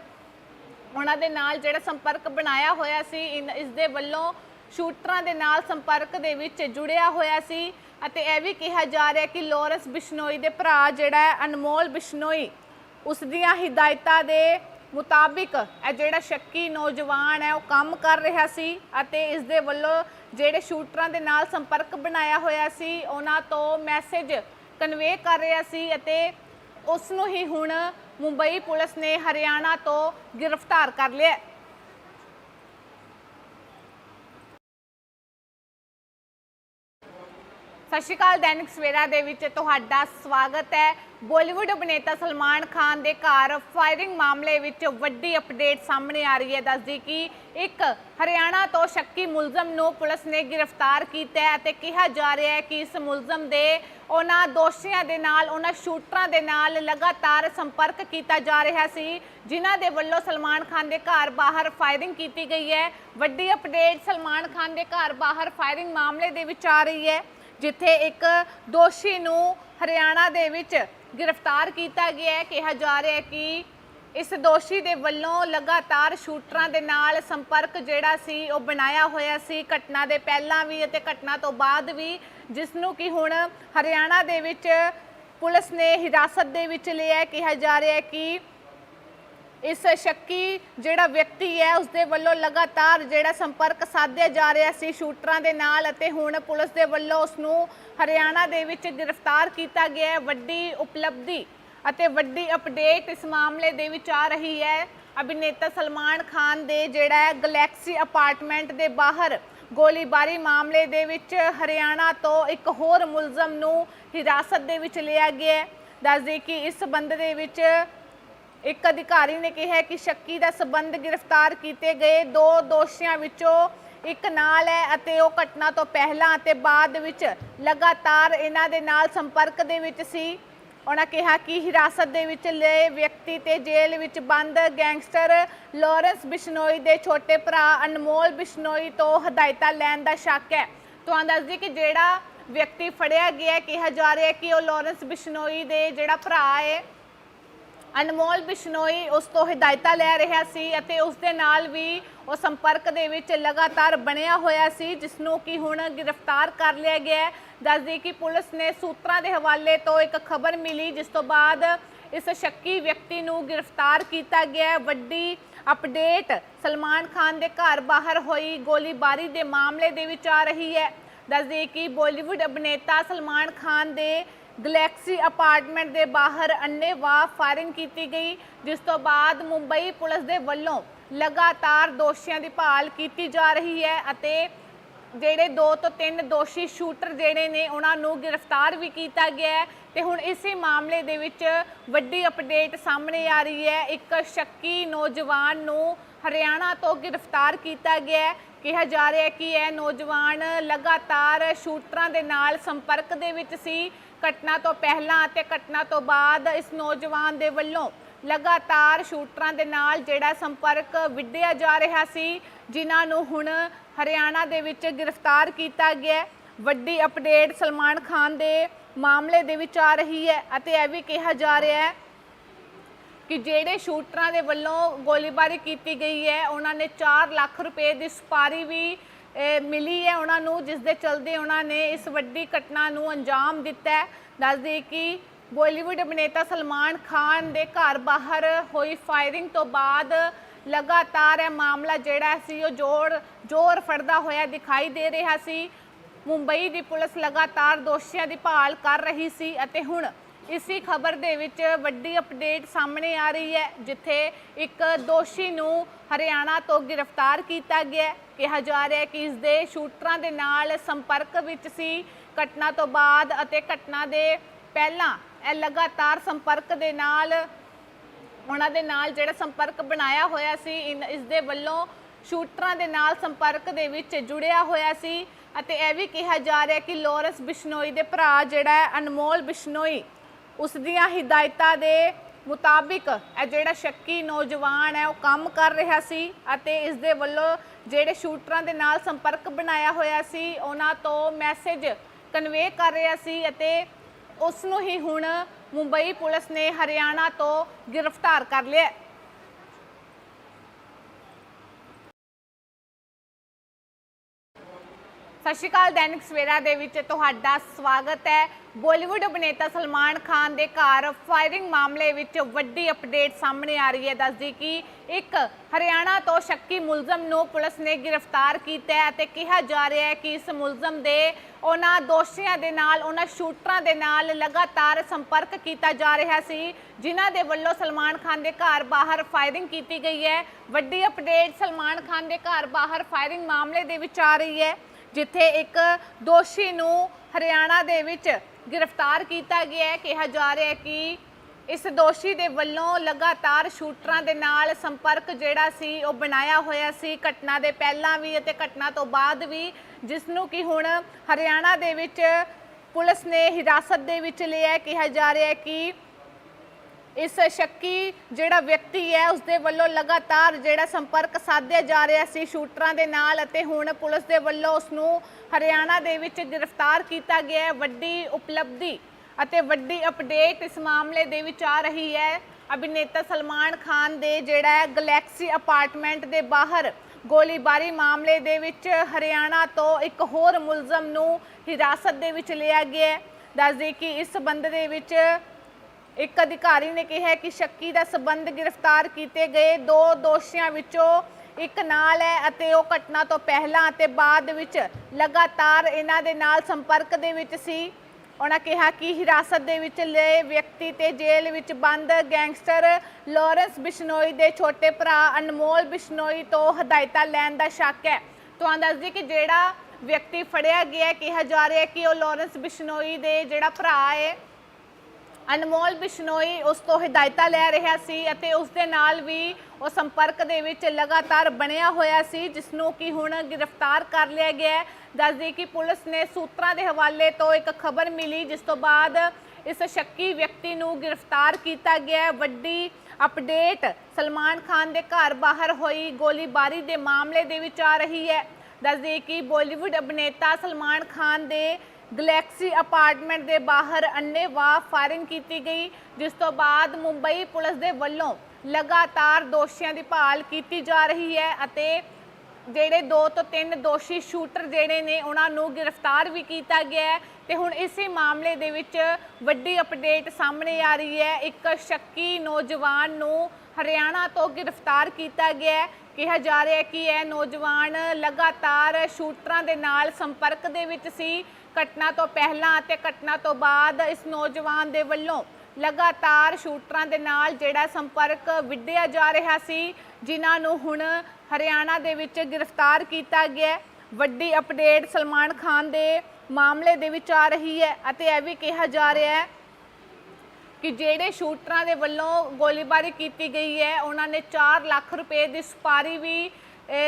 ਉਹਨਾਂ ਦੇ ਨਾਲ ਜਿਹੜਾ ਸੰਪਰਕ ਬਣਾਇਆ ਹੋਇਆ ਸੀ, ਇਨ- ਇਸ ਦੇ ਵੱਲੋਂ ਸ਼ੂਟਰਾਂ ਦੇ ਨਾਲ ਸੰਪਰਕ ਦੇ ਵਿੱਚ ਜੁੜਿਆ ਹੋਇਆ ਸੀ। ਅਤੇ ਇਹ ਵੀ ਕਿਹਾ ਜਾ ਰਿਹਾ ਕਿ ਲੋਰੈਂਸ ਬਿਸ਼ਨੋਈ ਦੇ ਭਰਾ ਜਿਹੜਾ ਅਨਮੋਲ ਬਿਸ਼ਨੋਈ ਉਸ ਦੀਆਂ ਹਿਦਾਇਤਾਂ ਦੇ ਮੁਤਾਬਿਕ ਇਹ ਜਿਹੜਾ ਸ਼ੱਕੀ ਨੌਜਵਾਨ ਹੈ, ਉਹ ਕੰਮ ਕਰ ਰਿਹਾ ਸੀ ਅਤੇ ਇਸ ਦੇ ਵੱਲੋਂ ਜਿਹੜੇ ਸ਼ੂਟਰਾਂ ਦੇ ਨਾਲ ਸੰਪਰਕ ਬਣਾਇਆ ਹੋਇਆ ਸੀ, ਉਹਨਾਂ ਤੋਂ ਮੈਸੇਜ ਕਨਵੇ ਕਰ ਰਿਹਾ ਸੀ ਅਤੇ ਉਸ ਨੂੰ ਹੀ ਹੁਣ ਮੁੰਬਈ ਪੁਲਿਸ ਨੇ ਹਰਿਆਣਾ ਤੋਂ ਗ੍ਰਿਫਤਾਰ ਕਰ ਲਿਆ ਸਤਿ ਸ਼੍ਰੀ ਅਕਾਲ, ਦੈਨਿਕ ਸਵੇਰਾ ਦੇ ਵਿੱਚ ਤੁਹਾਡਾ ਸਵਾਗਤ ਹੈ। ਬਾਲੀਵੁੱਡ ਅਭਿਨੇਤਾ ਸਲਮਾਨ ਖਾਨ ਦੇ ਘਰ ਫਾਇਰਿੰਗ ਮਾਮਲੇ ਵਿੱਚ ਵੱਡੀ ਅਪਡੇਟ ਸਾਹਮਣੇ ਆ ਰਹੀ ਹੈ। ਦੱਸਦੀ ਕਿ ਇੱਕ ਹਰਿਆਣਾ ਤੋਂ ਸ਼ੱਕੀ ਮੁਲਜ਼ਮ ਨੂੰ ਪੁਲਿਸ ਨੇ ਗ੍ਰਿਫਤਾਰ ਕੀਤਾ ਹੈ ਅਤੇ ਕਿਹਾ ਜਾ ਰਿਹਾ ਹੈ ਕਿ ਇਸ ਮੁਲਜ਼ਮ ਦੇ ਉਹਨਾਂ ਦੋਸ਼ੀਆਂ ਦੇ ਨਾਲ, ਉਹਨਾਂ ਸ਼ੂਟਰਾਂ ਦੇ ਨਾਲ ਲਗਾਤਾਰ ਸੰਪਰਕ ਕੀਤਾ ਜਾ ਰਿਹਾ ਸੀ, ਜਿਨ੍ਹਾਂ ਦੇ ਵੱਲੋਂ ਸਲਮਾਨ ਖਾਨ ਦੇ ਘਰ ਬਾਹਰ ਫਾਇਰਿੰਗ ਕੀਤੀ ਗਈ ਹੈ। ਵੱਡੀ ਅਪਡੇਟ ਸਲਮਾਨ ਖਾਨ ਦੇ ਘਰ ਬਾਹਰ ਫਾਇਰਿੰਗ ਮਾਮਲੇ ਦੇ ਵਿੱਚ ਆ ਰਹੀ ਹੈ। ਜਿੱਥੇ ਇੱਕ ਦੋਸ਼ੀ ਨੂੰ ਹਰਿਆਣਾ ਦੇ ਵਿੱਚ ਗ੍ਰਿਫਤਾਰ ਕੀਤਾ ਗਿਆ ਹੈ। ਕਿਹਾ ਜਾ ਰਿਹਾ ਹੈ ਕਿ ਇਸ ਦੋਸ਼ੀ ਦੇ ਵੱਲੋਂ ਲਗਾਤਾਰ ਸ਼ੂਟਰਾਂ ਦੇ ਨਾਲ ਸੰਪਰਕ ਜਿਹੜਾ ਸੀ, ਉਹ ਬਣਾਇਆ ਹੋਇਆ ਸੀ। ਘਟਨਾ ਦੇ ਪਹਿਲਾਂ ਵੀ ਅਤੇ ਘਟਨਾ ਤੋਂ ਬਾਅਦ ਵੀ, ਜਿਸ ਨੂੰ ਕਿ ਹੁਣ ਹਰਿਆਣਾ ਦੇ ਵਿੱਚ ਪੁਲਿਸ ਨੇ ਹਿਰਾਸਤ ਦੇ ਵਿੱਚ ਲਿਆ ਕਿਹਾ ਜਾ ਰਿਹਾ ਹੈ ਕਿ ਇਸ ਸ਼ੱਕੀ ਜਿਹੜਾ ਵਿਅਕਤੀ ਹੈ ਉਸ ਦੇ ਵੱਲੋਂ ਲਗਾਤਾਰ ਜਿਹੜਾ ਸੰਪਰਕ ਸਾਧਿਆ ਜਾ ਰਿਹਾ ਸੀ ਸ਼ੂਟਰਾਂ ਦੇ ਨਾਲ ਅਤੇ ਹੁਣ ਪੁਲਿਸ ਦੇ ਵੱਲੋਂ ਉਸ ਨੂੰ ਹਰਿਆਣਾ ਦੇ ਵਿੱਚ ਗ੍ਰਿਫਤਾਰ ਕੀਤਾ ਗਿਆ ਹੈ। ਵੱਡੀ ਉਪਲਬਧੀ ਅਤੇ ਵੱਡੀ ਅਪਡੇਟ ਇਸ ਮਾਮਲੇ ਦੇ ਵਿੱਚ ਆ ਰਹੀ ਹੈ। ਅਭਿਨੇਤਾ ਸਲਮਾਨ ਖਾਨ ਦੇ ਜਿਹੜਾ ਹੈ, ਗਲੈਕਸੀ ਅਪਾਰਟਮੈਂਟ ਦੇ ਬਾਹਰ ਗੋਲੀਬਾਰੀ ਮਾਮਲੇ ਦੇ ਵਿੱਚ ਹਰਿਆਣਾ ਤੋਂ ਇੱਕ ਹੋਰ ਮੁਲਜ਼ਮ ਨੂੰ ਹਿਰਾਸਤ ਦੇ ਵਿੱਚ ਲਿਆ ਗਿਆ ਹੈ। ਦੱਸਦੇ ਕਿ ਇਸ ਸਬੰਧ ਦੇ ਵਿੱਚ ਇੱਕ ਅਧਿਕਾਰੀ ਨੇ ਕਿਹਾ ਕਿ ਸ਼ੱਕੀ ਦਾ ਸਬੰਧ ਗ੍ਰਿਫਤਾਰ ਕੀਤੇ ਗਏ ਦੋ ਦੋਸ਼ੀਆਂ ਵਿੱਚੋਂ ਇੱਕ ਨਾਲ ਹੈ ਅਤੇ ਉਹ ਘਟਨਾ ਤੋਂ ਪਹਿਲਾਂ ਅਤੇ ਬਾਅਦ ਵਿੱਚ ਲਗਾਤਾਰ ਇਹਨਾਂ ਦੇ ਨਾਲ ਸੰਪਰਕ ਦੇ ਵਿੱਚ ਸੀ। ਉਹਨਾਂ ਕਿਹਾ ਕਿ ਹਿਰਾਸਤ ਦੇ ਵਿੱਚ ਲਏ ਵਿਅਕਤੀ ਤੇ ਜੇਲ੍ਹ ਵਿੱਚ ਬੰਦ ਗੈਂਗਸਟਰ ਲਾਰੈਂਸ ਬਿਸ਼ਨੋਈ ਦੇ ਛੋਟੇ ਭਰਾ ਅਨਮੋਲ ਬਿਸ਼ਨੋਈ ਤੋਂ ਹਦਾਇਤਾਂ ਲੈਣ ਦਾ ਸ਼ੱਕ ਹੈ। ਤੁਹਾਨੂੰ ਦੱਸ ਦਈਏ ਕਿ ਜਿਹੜਾ ਵਿਅਕਤੀ ਫੜਿਆ ਗਿਆ ਕਿਹਾ ਜਾ ਰਿਹਾ ਕਿ ਉਹ ਲਾਰੈਂਸ ਬਿਸ਼ਨੋਈ ਦੇ ਜਿਹੜਾ ਭਰਾ ਹੈ ਅਨਮੋਲ ਬਿਸ਼ਨੋਈ ਉਸ ਤੋਂ ਹਦਾਇਤਾਂ ਲੈ ਰਿਹਾ ਸੀ ਅਤੇ ਉਸ ਦੇ ਨਾਲ ਵੀ ਉਹ ਸੰਪਰਕ ਦੇ ਵਿੱਚ ਲਗਾਤਾਰ ਬਣਿਆ ਹੋਇਆ ਸੀ ਜਿਸ ਨੂੰ ਕਿ ਹੁਣ ਗ੍ਰਿਫਤਾਰ ਕਰ ਲਿਆ ਗਿਆ ਹੈ। ਦੱਸਦੀ ਕਿ ਪੁਲਿਸ ਨੇ ਸੂਤਰਾਂ ਦੇ ਹਵਾਲੇ ਤੋਂ ਇੱਕ ਖਬਰ ਮਿਲੀ, ਜਿਸ ਤੋਂ ਬਾਅਦ ਇਸ ਸ਼ੱਕੀ ਵਿਅਕਤੀ ਨੂੰ ਗ੍ਰਿਫਤਾਰ ਕੀਤਾ ਗਿਆ ਵੱਡੀ ਅਪਡੇਟ, ਸਲਮਾਨ ਖਾਨ ਦੇ ਘਰ ਬਾਹਰ ਹੋਈ ਗੋਲੀਬਾਰੀ ਦੇ ਮਾਮਲੇ ਦੇ ਵਿੱਚ ਆ ਰਹੀ ਹੈ। ਦੱਸਦੀ ਕਿ ਬਾਲੀਵੁੱਡ ਅਭਿਨੇਤਾ ਸਲਮਾਨ ਖਾਨ ਦੇ ਗਲੈਕਸੀ ਅਪਾਰਟਮੈਂਟ ਦੇ ਬਾਹਰ ਅੰਨ੍ਹੇਵਾਹ ਫਾਇਰਿੰਗ ਕੀਤੀ ਗਈ, ਜਿਸ ਤੋਂ ਬਾਅਦ ਮੁੰਬਈ ਪੁਲਿਸ ਦੇ ਵੱਲੋਂ ਲਗਾਤਾਰ ਦੋਸ਼ੀਆਂ ਦੀ ਭਾਲ ਕੀਤੀ ਜਾ ਰਹੀ ਹੈ ਅਤੇ ਜਿਹੜੇ ਦੋ ਤੋਂ ਤਿੰਨ ਦੋਸ਼ੀ ਸ਼ੂਟਰ ਜਿਹੜੇ ਨੇ, ਉਹਨਾਂ ਨੂੰ ਗ੍ਰਿਫਤਾਰ ਵੀ ਕੀਤਾ ਗਿਆ ਹੈ। ਤੇ ਹੁਣ ਇਸੇ ਮਾਮਲੇ ਦੇ ਵਿੱਚ ਵੱਡੀ ਅਪਡੇਟ ਸਾਹਮਣੇ ਆ ਰਹੀ ਹੈ। ਇੱਕ ਸ਼ੱਕੀ ਨੌਜਵਾਨ ਨੂੰ ਹਰਿਆਣਾ ਤੋਂ ਗ੍ਰਿਫਤਾਰ ਕੀਤਾ ਗਿਆ ਹੈ। ਕਿਹਾ ਜਾ ਰਿਹਾ ਹੈ ਕਿ ਇਹ ਨੌਜਵਾਨ ਲਗਾਤਾਰ ਸ਼ੂਟਰਾਂ ਦੇ ਨਾਲ ਸੰਪਰਕ ਦੇ ਵਿੱਚ ਸੀ। ਘਟਨਾ ਤੋਂ ਪਹਿਲਾਂ ਅਤੇ ਘਟਨਾ ਤੋਂ ਬਾਅਦ ਇਸ ਨੌਜਵਾਨ ਦੇ ਵੱਲੋਂ ਲਗਾਤਾਰ ਸ਼ੂਟਰਾਂ ਦੇ ਨਾਲ ਜਿਹੜਾ ਸੰਪਰਕ ਵਿੱਢਿਆ ਜਾ ਰਿਹਾ ਸੀ, ਜਿਨ੍ਹਾਂ ਨੂੰ ਹੁਣ ਹਰਿਆਣਾ ਦੇ ਵਿੱਚ ਗ੍ਰਿਫਤਾਰ ਕੀਤਾ ਗਿਆ ਵੱਡੀ ਅਪਡੇਟ ਸਲਮਾਨ ਖਾਨ ਦੇ ਮਾਮਲੇ ਦੇ ਵਿੱਚ ਆ ਰਹੀ ਹੈ ਅਤੇ ਇਹ ਵੀ ਕਿਹਾ ਜਾ ਰਿਹਾ ਹੈ ਕਿ ਜਿਹੜੇ ਸ਼ੂਟਰਾਂ ਦੇ ਵੱਲੋਂ ਗੋਲੀਬਾਰੀ ਕੀਤੀ ਗਈ ਹੈ, ਉਹਨਾਂ ਨੇ 4 ਲੱਖ ਰੁਪਏ ਦੀ ਸਪਾਰੀ ਵੀ ਮਿਲੀ ਹੈ ਉਹਨਾਂ ਨੂੰ, ਜਿਸ ਦੇ ਚਲਦੇ ਉਹਨਾਂ ਨੇ ਇਸ ਵੱਡੀ ਘਟਨਾ ਨੂੰ ਅੰਜਾਮ ਦਿੱਤਾ ਹੈ। ਦੱਸਦੇ ਕਿ ਬਾਲੀਵੁੱਡ ਅਭਿਨੇਤਾ ਸਲਮਾਨ ਖਾਨ ਦੇ ਘਰ ਬਾਹਰ ਹੋਈ ਫਾਇਰਿੰਗ ਤੋਂ ਬਾਅਦ ਲਗਾਤਾਰ ਇਹ ਮਾਮਲਾ ਜਿਹੜਾ ਸੀ, ਉਹ ਜੋਰ ਜ਼ੋਰ ਫੜਦਾ ਹੋਇਆ ਦਿਖਾਈ ਦੇ ਰਿਹਾ ਸੀ। ਮੁੰਬਈ ਦੀ ਪੁਲਿਸ ਲਗਾਤਾਰ ਦੋਸ਼ੀਆਂ ਦੀ ਭਾਲ ਕਰ ਰਹੀ ਸੀ ਅਤੇ ਹੁਣ ਇਸੀ ਖਬਰ ਦੇ ਵਿੱਚ ਵੱਡੀ ਅਪਡੇਟ ਸਾਹਮਣੇ ਆ ਰਹੀ ਹੈ, ਜਿੱਥੇ ਇੱਕ ਦੋਸ਼ੀ ਨੂੰ ਹਰਿਆਣਾ ਤੋਂ ਗ੍ਰਿਫਤਾਰ ਕੀਤਾ ਗਿਆ ਕਿਹਾ ਜਾ ਰਿਹਾ ਹੈ ਕਿ ਇਸ ਦੇ ਸ਼ੂਟਰਾਂ ਦੇ ਨਾਲ ਸੰਪਰਕ ਵਿੱਚ ਸੀ। ਘਟਨਾ ਤੋਂ ਬਾਅਦ ਅਤੇ ਘਟਨਾ ਦੇ ਪਹਿਲਾਂ ਇਹ ਲਗਾਤਾਰ ਸੰਪਰਕ ਦੇ ਨਾਲ, ਉਹਨਾਂ ਦੇ ਨਾਲ ਜਿਹੜਾ ਸੰਪਰਕ ਬਣਾਇਆ ਹੋਇਆ ਸੀ, ਇਨ- ਇਸ ਦੇ ਵੱਲੋਂ ਸ਼ੂਟਰਾਂ ਦੇ ਨਾਲ ਸੰਪਰਕ ਦੇ ਵਿੱਚ ਜੁੜਿਆ ਹੋਇਆ ਸੀ। ਅਤੇ ਇਹ ਵੀ ਕਿਹਾ ਜਾ ਰਿਹਾ ਕਿ ਲੋਰੈਂਸ ਬਿਸ਼ਨੋਈ ਦੇ ਭਰਾ ਜਿਹੜਾ ਅਨਮੋਲ ਬਿਸ਼ਨੋਈ, ਉਸ ਦੀਆਂ ਹਿਦਾਇਤਾਂ ਦੇ ਮੁਤਾਬਿਕ ਇਹ ਜਿਹੜਾ ਸ਼ੱਕੀ ਨੌਜਵਾਨ ਹੈ, ਉਹ ਕੰਮ ਕਰ ਰਿਹਾ ਸੀ ਅਤੇ ਇਸ ਦੇ ਵੱਲੋਂ ਜਿਹੜੇ ਸ਼ੂਟਰਾਂ ਦੇ ਨਾਲ ਸੰਪਰਕ ਬਣਾਇਆ ਹੋਇਆ ਸੀ, ਉਹਨਾਂ ਤੋਂ ਮੈਸੇਜ ਕਨਵੇ ਕਰ ਰਿਹਾ ਸੀ ਅਤੇ ਉਸ ਨੂੰ ਹੀ ਹੁਣ ਮੁੰਬਈ ਪੁਲਿਸ ਨੇ ਹਰਿਆਣਾ ਤੋਂ ਗ੍ਰਿਫਤਾਰ ਕਰ ਲਿਆ ਹੈ। ਸਤਿ ਸ਼੍ਰੀ ਅਕਾਲ, ਦੈਨਿਕ ਸਵੇਰਾ ਦੇ ਵਿੱਚ ਤੁਹਾਡਾ ਸਵਾਗਤ ਹੈ ਬਾਲੀਵੁੱਡ ਅਭਿਨੇਤਾ ਸਲਮਾਨ ਖਾਨ ਦੇ ਘਰ ਫਾਇਰਿੰਗ ਮਾਮਲੇ ਵਿੱਚ ਵੱਡੀ ਅਪਡੇਟ ਸਾਹਮਣੇ ਆ ਰਹੀ ਹੈ। ਦੱਸਦੀ ਕਿ ਇੱਕ ਹਰਿਆਣਾ ਤੋਂ ਸ਼ੱਕੀ ਮੁਲਜ਼ਮ ਨੂੰ ਪੁਲਿਸ ਨੇ ਗ੍ਰਿਫਤਾਰ ਕੀਤਾ ਹੈ ਅਤੇ ਕਿਹਾ ਜਾ ਰਿਹਾ ਹੈ ਕਿ ਇਸ ਮੁਲਜ਼ਮ ਦੇ ਉਹਨਾਂ ਦੋਸ਼ੀਆਂ ਦੇ ਨਾਲ, ਉਹਨਾਂ ਸ਼ੂਟਰਾਂ ਦੇ ਨਾਲ ਲਗਾਤਾਰ ਸੰਪਰਕ ਕੀਤਾ ਜਾ ਰਿਹਾ ਸੀ, ਜਿਨ੍ਹਾਂ ਦੇ ਵੱਲੋਂ ਸਲਮਾਨ ਖਾਨ ਦੇ ਘਰ ਬਾਹਰ ਫਾਇਰਿੰਗ ਕੀਤੀ ਗਈ ਹੈ। ਵੱਡੀ ਅਪਡੇਟ ਸਲਮਾਨ ਖਾਨ ਦੇ ਘਰ ਬਾਹਰ ਫਾਇਰਿੰਗ ਮਾਮਲੇ ਦੇ ਵਿੱਚ ਆ ਰਹੀ ਹੈ। ਜਿੱਥੇ ਇੱਕ ਦੋਸ਼ੀ ਨੂੰ ਹਰਿਆਣਾ ਦੇ ਵਿੱਚ ਗ੍ਰਿਫਤਾਰ ਕੀਤਾ ਗਿਆ ਹੈ। ਕਿਹਾ ਜਾ ਰਿਹਾ ਹੈ ਕਿ ਇਸ ਦੋਸ਼ੀ ਦੇ ਵੱਲੋਂ ਲਗਾਤਾਰ ਸ਼ੂਟਰਾਂ ਦੇ ਨਾਲ ਸੰਪਰਕ ਜਿਹੜਾ ਸੀ, ਉਹ ਬਣਾਇਆ ਹੋਇਆ ਸੀ। ਘਟਨਾ ਦੇ ਪਹਿਲਾਂ ਵੀ ਅਤੇ ਘਟਨਾ ਤੋਂ ਬਾਅਦ ਵੀ ਜਿਸ ਨੂੰ ਕਿ ਹੁਣ ਹਰਿਆਣਾ ਦੇ ਵਿੱਚ ਪੁਲਿਸ ਨੇ ਹਿਰਾਸਤ ਦੇ ਵਿੱਚ ਲਿਆ ਕਿਹਾ ਜਾ ਰਿਹਾ ਹੈ ਕਿ ਇਸ ਸ਼ੱਕੀ ਜਿਹੜਾ ਵਿਅਕਤੀ ਹੈ ਉਸ ਦੇ ਵੱਲੋਂ ਲਗਾਤਾਰ ਜਿਹੜਾ ਸੰਪਰਕ ਸਾਧਿਆ ਜਾ ਰਿਹਾ ਸੀ ਸ਼ੂਟਰਾਂ ਦੇ ਨਾਲ ਅਤੇ ਹੁਣ ਪੁਲਿਸ ਦੇ ਵੱਲੋਂ ਉਸ ਨੂੰ ਹਰਿਆਣਾ ਦੇ ਵਿੱਚ ਗ੍ਰਿਫਤਾਰ ਕੀਤਾ ਗਿਆ ਹੈ। ਵੱਡੀ ਉਪਲਬਧੀ ਅਤੇ ਵੱਡੀ ਅਪਡੇਟ ਇਸ ਮਾਮਲੇ ਦੇ ਵਿੱਚ ਆ ਰਹੀ ਹੈ। ਅਭਿਨੇਤਾ ਸਲਮਾਨ ਖਾਨ ਦੇ ਜਿਹੜਾ ਹੈ, ਗਲੈਕਸੀ ਅਪਾਰਟਮੈਂਟ ਦੇ ਬਾਹਰ ਗੋਲੀਬਾਰੀ ਮਾਮਲੇ ਦੇ ਵਿੱਚ ਹਰਿਆਣਾ ਤੋਂ ਇੱਕ ਹੋਰ ਮੁਲਜ਼ਮ ਨੂੰ ਹਿਰਾਸਤ ਦੇ ਵਿੱਚ ਲਿਆ ਗਿਆ ਹੈ। ਦੱਸਦੇ ਕਿ ਇਸ ਸਬੰਧ ਦੇ ਵਿੱਚ ਇੱਕ ਅਧਿਕਾਰੀ ਨੇ ਕਿਹਾ ਕਿ ਸ਼ੱਕੀ ਦਾ ਸਬੰਧ ਗ੍ਰਿਫਤਾਰ ਕੀਤੇ ਗਏ ਦੋ ਦੋਸ਼ੀਆਂ ਵਿੱਚੋਂ ਇੱਕ ਨਾਲ ਹੈ ਅਤੇ ਉਹ ਘਟਨਾ ਤੋਂ ਪਹਿਲਾਂ ਅਤੇ ਬਾਅਦ ਵਿੱਚ ਲਗਾਤਾਰ ਇਹਨਾਂ ਦੇ ਨਾਲ ਸੰਪਰਕ ਦੇ ਵਿੱਚ ਸੀ। ਉਹਨਾਂ ਕਿਹਾ ਕਿ ਹਿਰਾਸਤ ਦੇ ਵਿੱਚ ਲਏ ਵਿਅਕਤੀ ਤੇ ਜੇਲ੍ਹ ਵਿੱਚ ਬੰਦ ਗੈਂਗਸਟਰ ਲਾਰੈਂਸ ਬਿਸ਼ਨੋਈ ਦੇ ਛੋਟੇ ਭਰਾ ਅਨਮੋਲ ਬਿਸ਼ਨੋਈ ਤੋਂ ਹਦਾਇਤਾਂ ਲੈਣ ਦਾ ਸ਼ੱਕ ਹੈ। ਤੁਹਾਨੂੰ ਦੱਸ ਦਈਏ ਕਿ ਜਿਹੜਾ ਵਿਅਕਤੀ ਫੜਿਆ ਗਿਆ ਕਿਹਾ ਜਾ ਰਿਹਾ ਕਿ ਉਹ ਲਾਰੈਂਸ ਬਿਸ਼ਨੋਈ ਦੇ ਜਿਹੜਾ ਭਰਾ ਹੈ ਅਨਮੋਲ ਬਿਸ਼ਨੋਈ ਉਸ ਤੋਂ ਹਦਾਇਤਾਂ ਲੈ ਰਿਹਾ ਸੀ ਅਤੇ ਉਸ ਦੇ ਨਾਲ ਵੀ ਉਹ ਸੰਪਰਕ ਦੇ ਵਿੱਚ ਲਗਾਤਾਰ ਬਣਿਆ ਹੋਇਆ ਸੀ ਜਿਸ ਨੂੰ ਕਿ ਹੁਣ ਗ੍ਰਿਫਤਾਰ ਕਰ ਲਿਆ ਗਿਆ ਹੈ। ਦੱਸਦੀ ਕਿ ਪੁਲਿਸ ਨੇ ਸੂਤਰਾਂ ਦੇ ਹਵਾਲੇ ਤੋਂ ਇੱਕ ਖਬਰ ਮਿਲੀ, ਜਿਸ ਤੋਂ ਬਾਅਦ ਇਸ ਸ਼ੱਕੀ ਵਿਅਕਤੀ ਨੂੰ ਗ੍ਰਿਫਤਾਰ ਕੀਤਾ ਗਿਆ ਵੱਡੀ ਅਪਡੇਟ, ਸਲਮਾਨ ਖਾਨ ਦੇ ਘਰ ਬਾਹਰ ਹੋਈ ਗੋਲੀਬਾਰੀ ਦੇ ਮਾਮਲੇ ਦੇ ਵਿੱਚ ਆ ਰਹੀ ਹੈ। ਦੱਸਦੀ ਕਿ ਬਾਲੀਵੁੱਡ ਅਭਿਨੇਤਾ ਸਲਮਾਨ ਖਾਨ ਦੇ ਗਲੈਕਸੀ ਅਪਾਰਟਮੈਂਟ ਦੇ ਬਾਹਰ ਅੰਨ੍ਹੇਵਾਹ ਫਾਇਰਿੰਗ ਕੀਤੀ ਗਈ, ਜਿਸ ਤੋਂ ਬਾਅਦ ਮੁੰਬਈ ਪੁਲਿਸ ਦੇ ਵੱਲੋਂ ਲਗਾਤਾਰ ਦੋਸ਼ੀਆਂ ਦੀ ਭਾਲ ਕੀਤੀ ਜਾ ਰਹੀ ਹੈ ਅਤੇ ਜਿਹੜੇ ਦੋ ਤੋਂ ਤਿੰਨ ਦੋਸ਼ੀ ਸ਼ੂਟਰ ਜਿਹੜੇ ਨੇ, ਉਹਨਾਂ ਨੂੰ ਗ੍ਰਿਫਤਾਰ ਵੀ ਕੀਤਾ ਗਿਆ ਹੈ ਤੇ ਹੁਣ ਇਸੇ ਮਾਮਲੇ ਦੇ ਵਿੱਚ ਵੱਡੀ ਅਪਡੇਟ ਸਾਹਮਣੇ ਆ ਰਹੀ ਹੈ। ਇੱਕ ਸ਼ੱਕੀ ਨੌਜਵਾਨ ਨੂੰ ਹਰਿਆਣਾ ਤੋਂ ਗ੍ਰਿਫਤਾਰ ਕੀਤਾ ਗਿਆ ਕਿਹਾ ਜਾ ਰਿਹਾ ਹੈ ਕਿ ਇਹ ਨੌਜਵਾਨ ਲਗਾਤਾਰ ਸ਼ੂਟਰਾਂ ਦੇ ਨਾਲ ਸੰਪਰਕ ਦੇ ਵਿੱਚ ਸੀ। ਘਟਨਾ ਤੋਂ ਪਹਿਲਾਂ ਅਤੇ ਘਟਨਾ ਤੋਂ ਬਾਅਦ ਇਸ ਨੌਜਵਾਨ ਦੇ ਵੱਲੋਂ ਲਗਾਤਾਰ ਸ਼ੂਟਰਾਂ ਦੇ ਨਾਲ ਜਿਹੜਾ ਸੰਪਰਕ ਵਿੱਢਿਆ ਜਾ ਰਿਹਾ ਸੀ, ਜਿਨ੍ਹਾਂ ਨੂੰ ਹੁਣ ਹਰਿਆਣਾ ਦੇ ਵਿੱਚ ਗ੍ਰਿਫਤਾਰ ਕੀਤਾ ਗਿਆ ਵੱਡੀ ਅਪਡੇਟ ਸਲਮਾਨ ਖਾਨ ਦੇ ਮਾਮਲੇ ਦੇ ਵਿੱਚ ਆ ਰਹੀ ਹੈ ਅਤੇ ਇਹ ਵੀ ਕਿਹਾ ਜਾ ਰਿਹਾ ਹੈ ਕਿ ਜਿਹੜੇ ਸ਼ੂਟਰਾਂ ਦੇ ਵੱਲੋਂ ਗੋਲੀਬਾਰੀ ਕੀਤੀ ਗਈ ਹੈ, ਉਹਨਾਂ ਨੇ 4 ਲੱਖ ਰੁਪਏ ਦੀ ਸਪਾਰੀ ਵੀ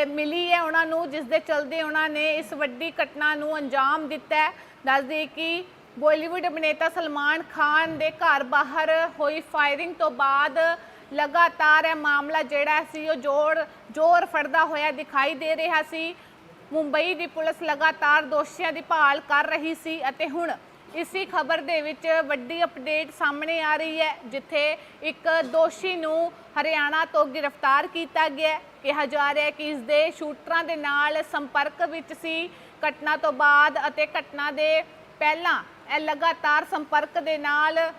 ਮਿਲੀ ਹੈ ਉਹਨਾਂ ਨੂੰ, ਜਿਸ ਦੇ ਚਲਦੇ ਉਹਨਾਂ ਨੇ ਇਸ ਵੱਡੀ ਘਟਨਾ ਨੂੰ ਅੰਜਾਮ ਦਿੱਤਾ ਹੈ। ਦੱਸਦੇ ਕਿ ਬਾਲੀਵੁੱਡ ਅਭਿਨੇਤਾ ਸਲਮਾਨ ਖਾਨ ਦੇ ਘਰ ਬਾਹਰ ਹੋਈ ਫਾਇਰਿੰਗ ਤੋਂ ਬਾਅਦ ਲਗਾਤਾਰ ਇਹ ਮਾਮਲਾ ਜਿਹੜਾ ਸੀ, ਉਹ ਜੋਰ ਜੋਰ ਫੜਦਾ ਹੋਇਆ ਦਿਖਾਈ ਦੇ ਰਿਹਾ ਸੀ। ਮੁੰਬਈ ਦੀ ਪੁਲਿਸ ਲਗਾਤਾਰ ਦੋਸ਼ੀਆਂ ਦੀ ਭਾਲ ਕਰ ਰਹੀ ਸੀ ਅਤੇ ਹੁਣ ਇਸੀ ਖਬਰ ਦੇ ਵਿੱਚ ਵੱਡੀ ਅਪਡੇਟ ਸਾਹਮਣੇ ਆ ਰਹੀ ਹੈ, ਜਿੱਥੇ ਇੱਕ ਦੋਸ਼ੀ ਨੂੰ ਹਰਿਆਣਾ ਤੋਂ ਗ੍ਰਿਫਤਾਰ ਕੀਤਾ ਗਿਆ ਕਿਹਾ ਜਾ ਰਿਹਾ ਹੈ ਕਿ ਇਸ ਦੇ ਸ਼ੂਟਰਾਂ ਦੇ ਨਾਲ ਸੰਪਰਕ ਵਿੱਚ ਸੀ। ਘਟਨਾ ਤੋਂ ਬਾਅਦ ਅਤੇ ਘਟਨਾ ਦੇ ਪਹਿਲਾਂ ਇਹ ਲਗਾਤਾਰ ਸੰਪਰਕ ਦੇ ਨਾਲ,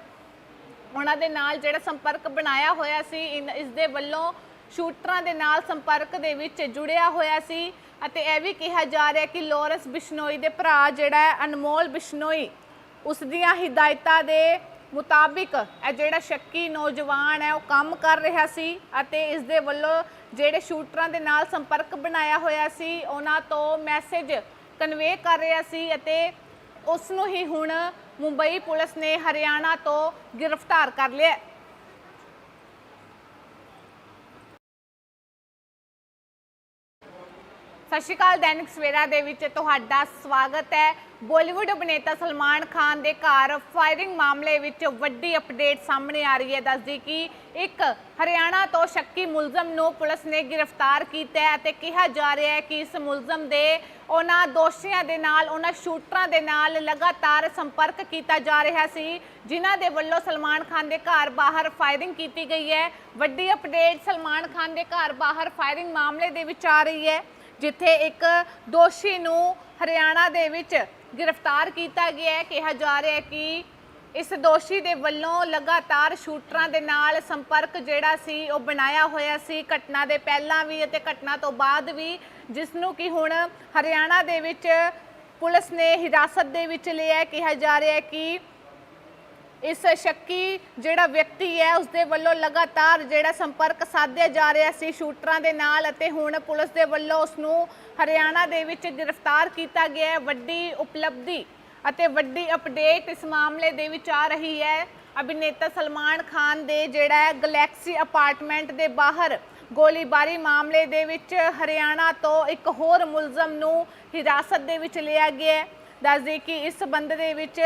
ਉਹਨਾਂ ਦੇ ਨਾਲ ਜਿਹੜਾ ਸੰਪਰਕ ਬਣਾਇਆ ਹੋਇਆ ਸੀ, ਇਨ- ਇਸ ਦੇ ਵੱਲੋਂ ਸ਼ੂਟਰਾਂ ਦੇ ਨਾਲ ਸੰਪਰਕ ਦੇ ਵਿੱਚ ਜੁੜਿਆ ਹੋਇਆ ਸੀ। ਅਤੇ ਇਹ ਵੀ ਕਿਹਾ ਜਾ ਰਿਹਾ ਕਿ ਲੋਰੈਂਸ ਬਿਸ਼ਨੋਈ ਦੇ ਭਰਾ ਜਿਹੜਾ ਅਨਮੋਲ ਬਿਸ਼ਨੋਈ ਉਸ ਦੀਆਂ ਹਿਦਾਇਤਾਂ ਦੇ ਮੁਤਾਬਿਕ ਇਹ ਜਿਹੜਾ ਸ਼ੱਕੀ ਨੌਜਵਾਨ ਹੈ, ਉਹ ਕੰਮ ਕਰ ਰਿਹਾ ਸੀ ਅਤੇ ਇਸ ਦੇ ਵੱਲੋਂ ਜਿਹੜੇ ਸ਼ੂਟਰਾਂ ਦੇ ਨਾਲ ਸੰਪਰਕ ਬਣਾਇਆ ਹੋਇਆ ਸੀ, ਉਹਨਾਂ ਤੋਂ ਮੈਸੇਜ ਕਨਵੇ ਕਰ ਰਿਹਾ ਸੀ ਅਤੇ ਉਸ ਨੂੰ ਹੀ ਹੁਣ ਮੁੰਬਈ ਪੁਲਿਸ ਨੇ ਹਰਿਆਣਾ ਤੋਂ ਗ੍ਰਿਫਤਾਰ ਕਰ ਲਿਆ ਸਤਿ ਸ਼੍ਰੀ ਅਕਾਲ, ਦੈਨਿਕ ਸਵੇਰਾ ਦੇ ਵਿੱਚ ਤੁਹਾਡਾ ਸਵਾਗਤ ਹੈ। ਬਾਲੀਵੁੱਡ ਅਭਿਨੇਤਾ ਸਲਮਾਨ ਖਾਨ ਦੇ ਘਰ ਫਾਇਰਿੰਗ ਮਾਮਲੇ ਵਿੱਚ ਵੱਡੀ ਅਪਡੇਟ ਸਾਹਮਣੇ ਆ ਰਹੀ ਹੈ। ਦੱਸਦੀ ਕਿ ਇੱਕ ਹਰਿਆਣਾ ਤੋਂ ਸ਼ੱਕੀ ਮੁਲਜ਼ਮ ਨੂੰ ਪੁਲਿਸ ਨੇ ਗ੍ਰਿਫਤਾਰ ਕੀਤਾ ਹੈ ਅਤੇ ਕਿਹਾ ਜਾ ਰਿਹਾ ਹੈ ਕਿ ਇਸ ਮੁਲਜ਼ਮ ਦੇ ਉਹਨਾਂ ਦੋਸ਼ੀਆਂ ਦੇ ਨਾਲ, ਉਹਨਾਂ ਸ਼ੂਟਰਾਂ ਦੇ ਨਾਲ ਲਗਾਤਾਰ ਸੰਪਰਕ ਕੀਤਾ ਜਾ ਰਿਹਾ ਸੀ, ਜਿਨ੍ਹਾਂ ਦੇ ਵੱਲੋਂ ਸਲਮਾਨ ਖਾਨ ਦੇ ਘਰ ਬਾਹਰ ਫਾਇਰਿੰਗ ਕੀਤੀ ਗਈ ਹੈ। ਵੱਡੀ ਅਪਡੇਟ ਸਲਮਾਨ ਖਾਨ ਦੇ ਘਰ ਬਾਹਰ ਫਾਇਰਿੰਗ ਮਾਮਲੇ ਦੇ ਵਿੱਚ ਆ ਰਹੀ ਹੈ। ਜਿੱਥੇ ਇੱਕ ਦੋਸ਼ੀ ਨੂੰ ਹਰਿਆਣਾ ਦੇ ਵਿੱਚ ਗ੍ਰਿਫਤਾਰ ਕੀਤਾ ਗਿਆ ਹੈ। ਕਿਹਾ ਜਾ ਰਿਹਾ ਹੈ ਕਿ ਇਸ ਦੋਸ਼ੀ ਦੇ ਵੱਲੋਂ ਲਗਾਤਾਰ ਸ਼ੂਟਰਾਂ ਦੇ ਨਾਲ ਸੰਪਰਕ ਜਿਹੜਾ ਸੀ, ਉਹ ਬਣਾਇਆ ਹੋਇਆ ਸੀ। ਘਟਨਾ ਦੇ ਪਹਿਲਾਂ ਵੀ ਅਤੇ ਘਟਨਾ ਤੋਂ ਬਾਅਦ ਵੀ ਜਿਸ ਨੂੰ ਕਿ ਹੁਣ ਹਰਿਆਣਾ ਦੇ ਵਿੱਚ ਪੁਲਿਸ ਨੇ ਹਿਰਾਸਤ ਦੇ ਵਿੱਚ ਲਿਆ ਕਿਹਾ ਜਾ ਰਿਹਾ ਹੈ ਕਿ ਇਸ ਸ਼ੱਕੀ ਜਿਹੜਾ ਵਿਅਕਤੀ ਹੈ ਉਸ ਦੇ ਵੱਲੋਂ ਲਗਾਤਾਰ ਜਿਹੜਾ ਸੰਪਰਕ ਸਾਧਿਆ ਜਾ ਰਿਹਾ ਸੀ ਸ਼ੂਟਰਾਂ ਦੇ ਨਾਲ ਅਤੇ ਹੁਣ ਪੁਲਿਸ ਦੇ ਵੱਲੋਂ ਉਸ ਨੂੰ ਹਰਿਆਣਾ ਦੇ ਵਿੱਚ ਗ੍ਰਿਫਤਾਰ ਕੀਤਾ ਗਿਆ ਹੈ। ਵੱਡੀ ਉਪਲਬਧੀ ਅਤੇ ਵੱਡੀ ਅਪਡੇਟ ਇਸ ਮਾਮਲੇ ਦੇ ਵਿੱਚ ਆ ਰਹੀ ਹੈ। ਅਭਿਨੇਤਾ ਸਲਮਾਨ ਖਾਨ ਦੇ ਜਿਹੜਾ ਹੈ, ਗਲੈਕਸੀ ਅਪਾਰਟਮੈਂਟ ਦੇ ਬਾਹਰ ਗੋਲੀਬਾਰੀ ਮਾਮਲੇ ਦੇ ਵਿੱਚ ਹਰਿਆਣਾ ਤੋਂ ਇੱਕ ਹੋਰ ਮੁਲਜ਼ਮ ਨੂੰ ਹਿਰਾਸਤ ਦੇ ਵਿੱਚ ਲਿਆ ਗਿਆ ਹੈ। ਦੱਸਦੇ ਕਿ ਇਸ ਸਬੰਧ ਦੇ ਵਿੱਚ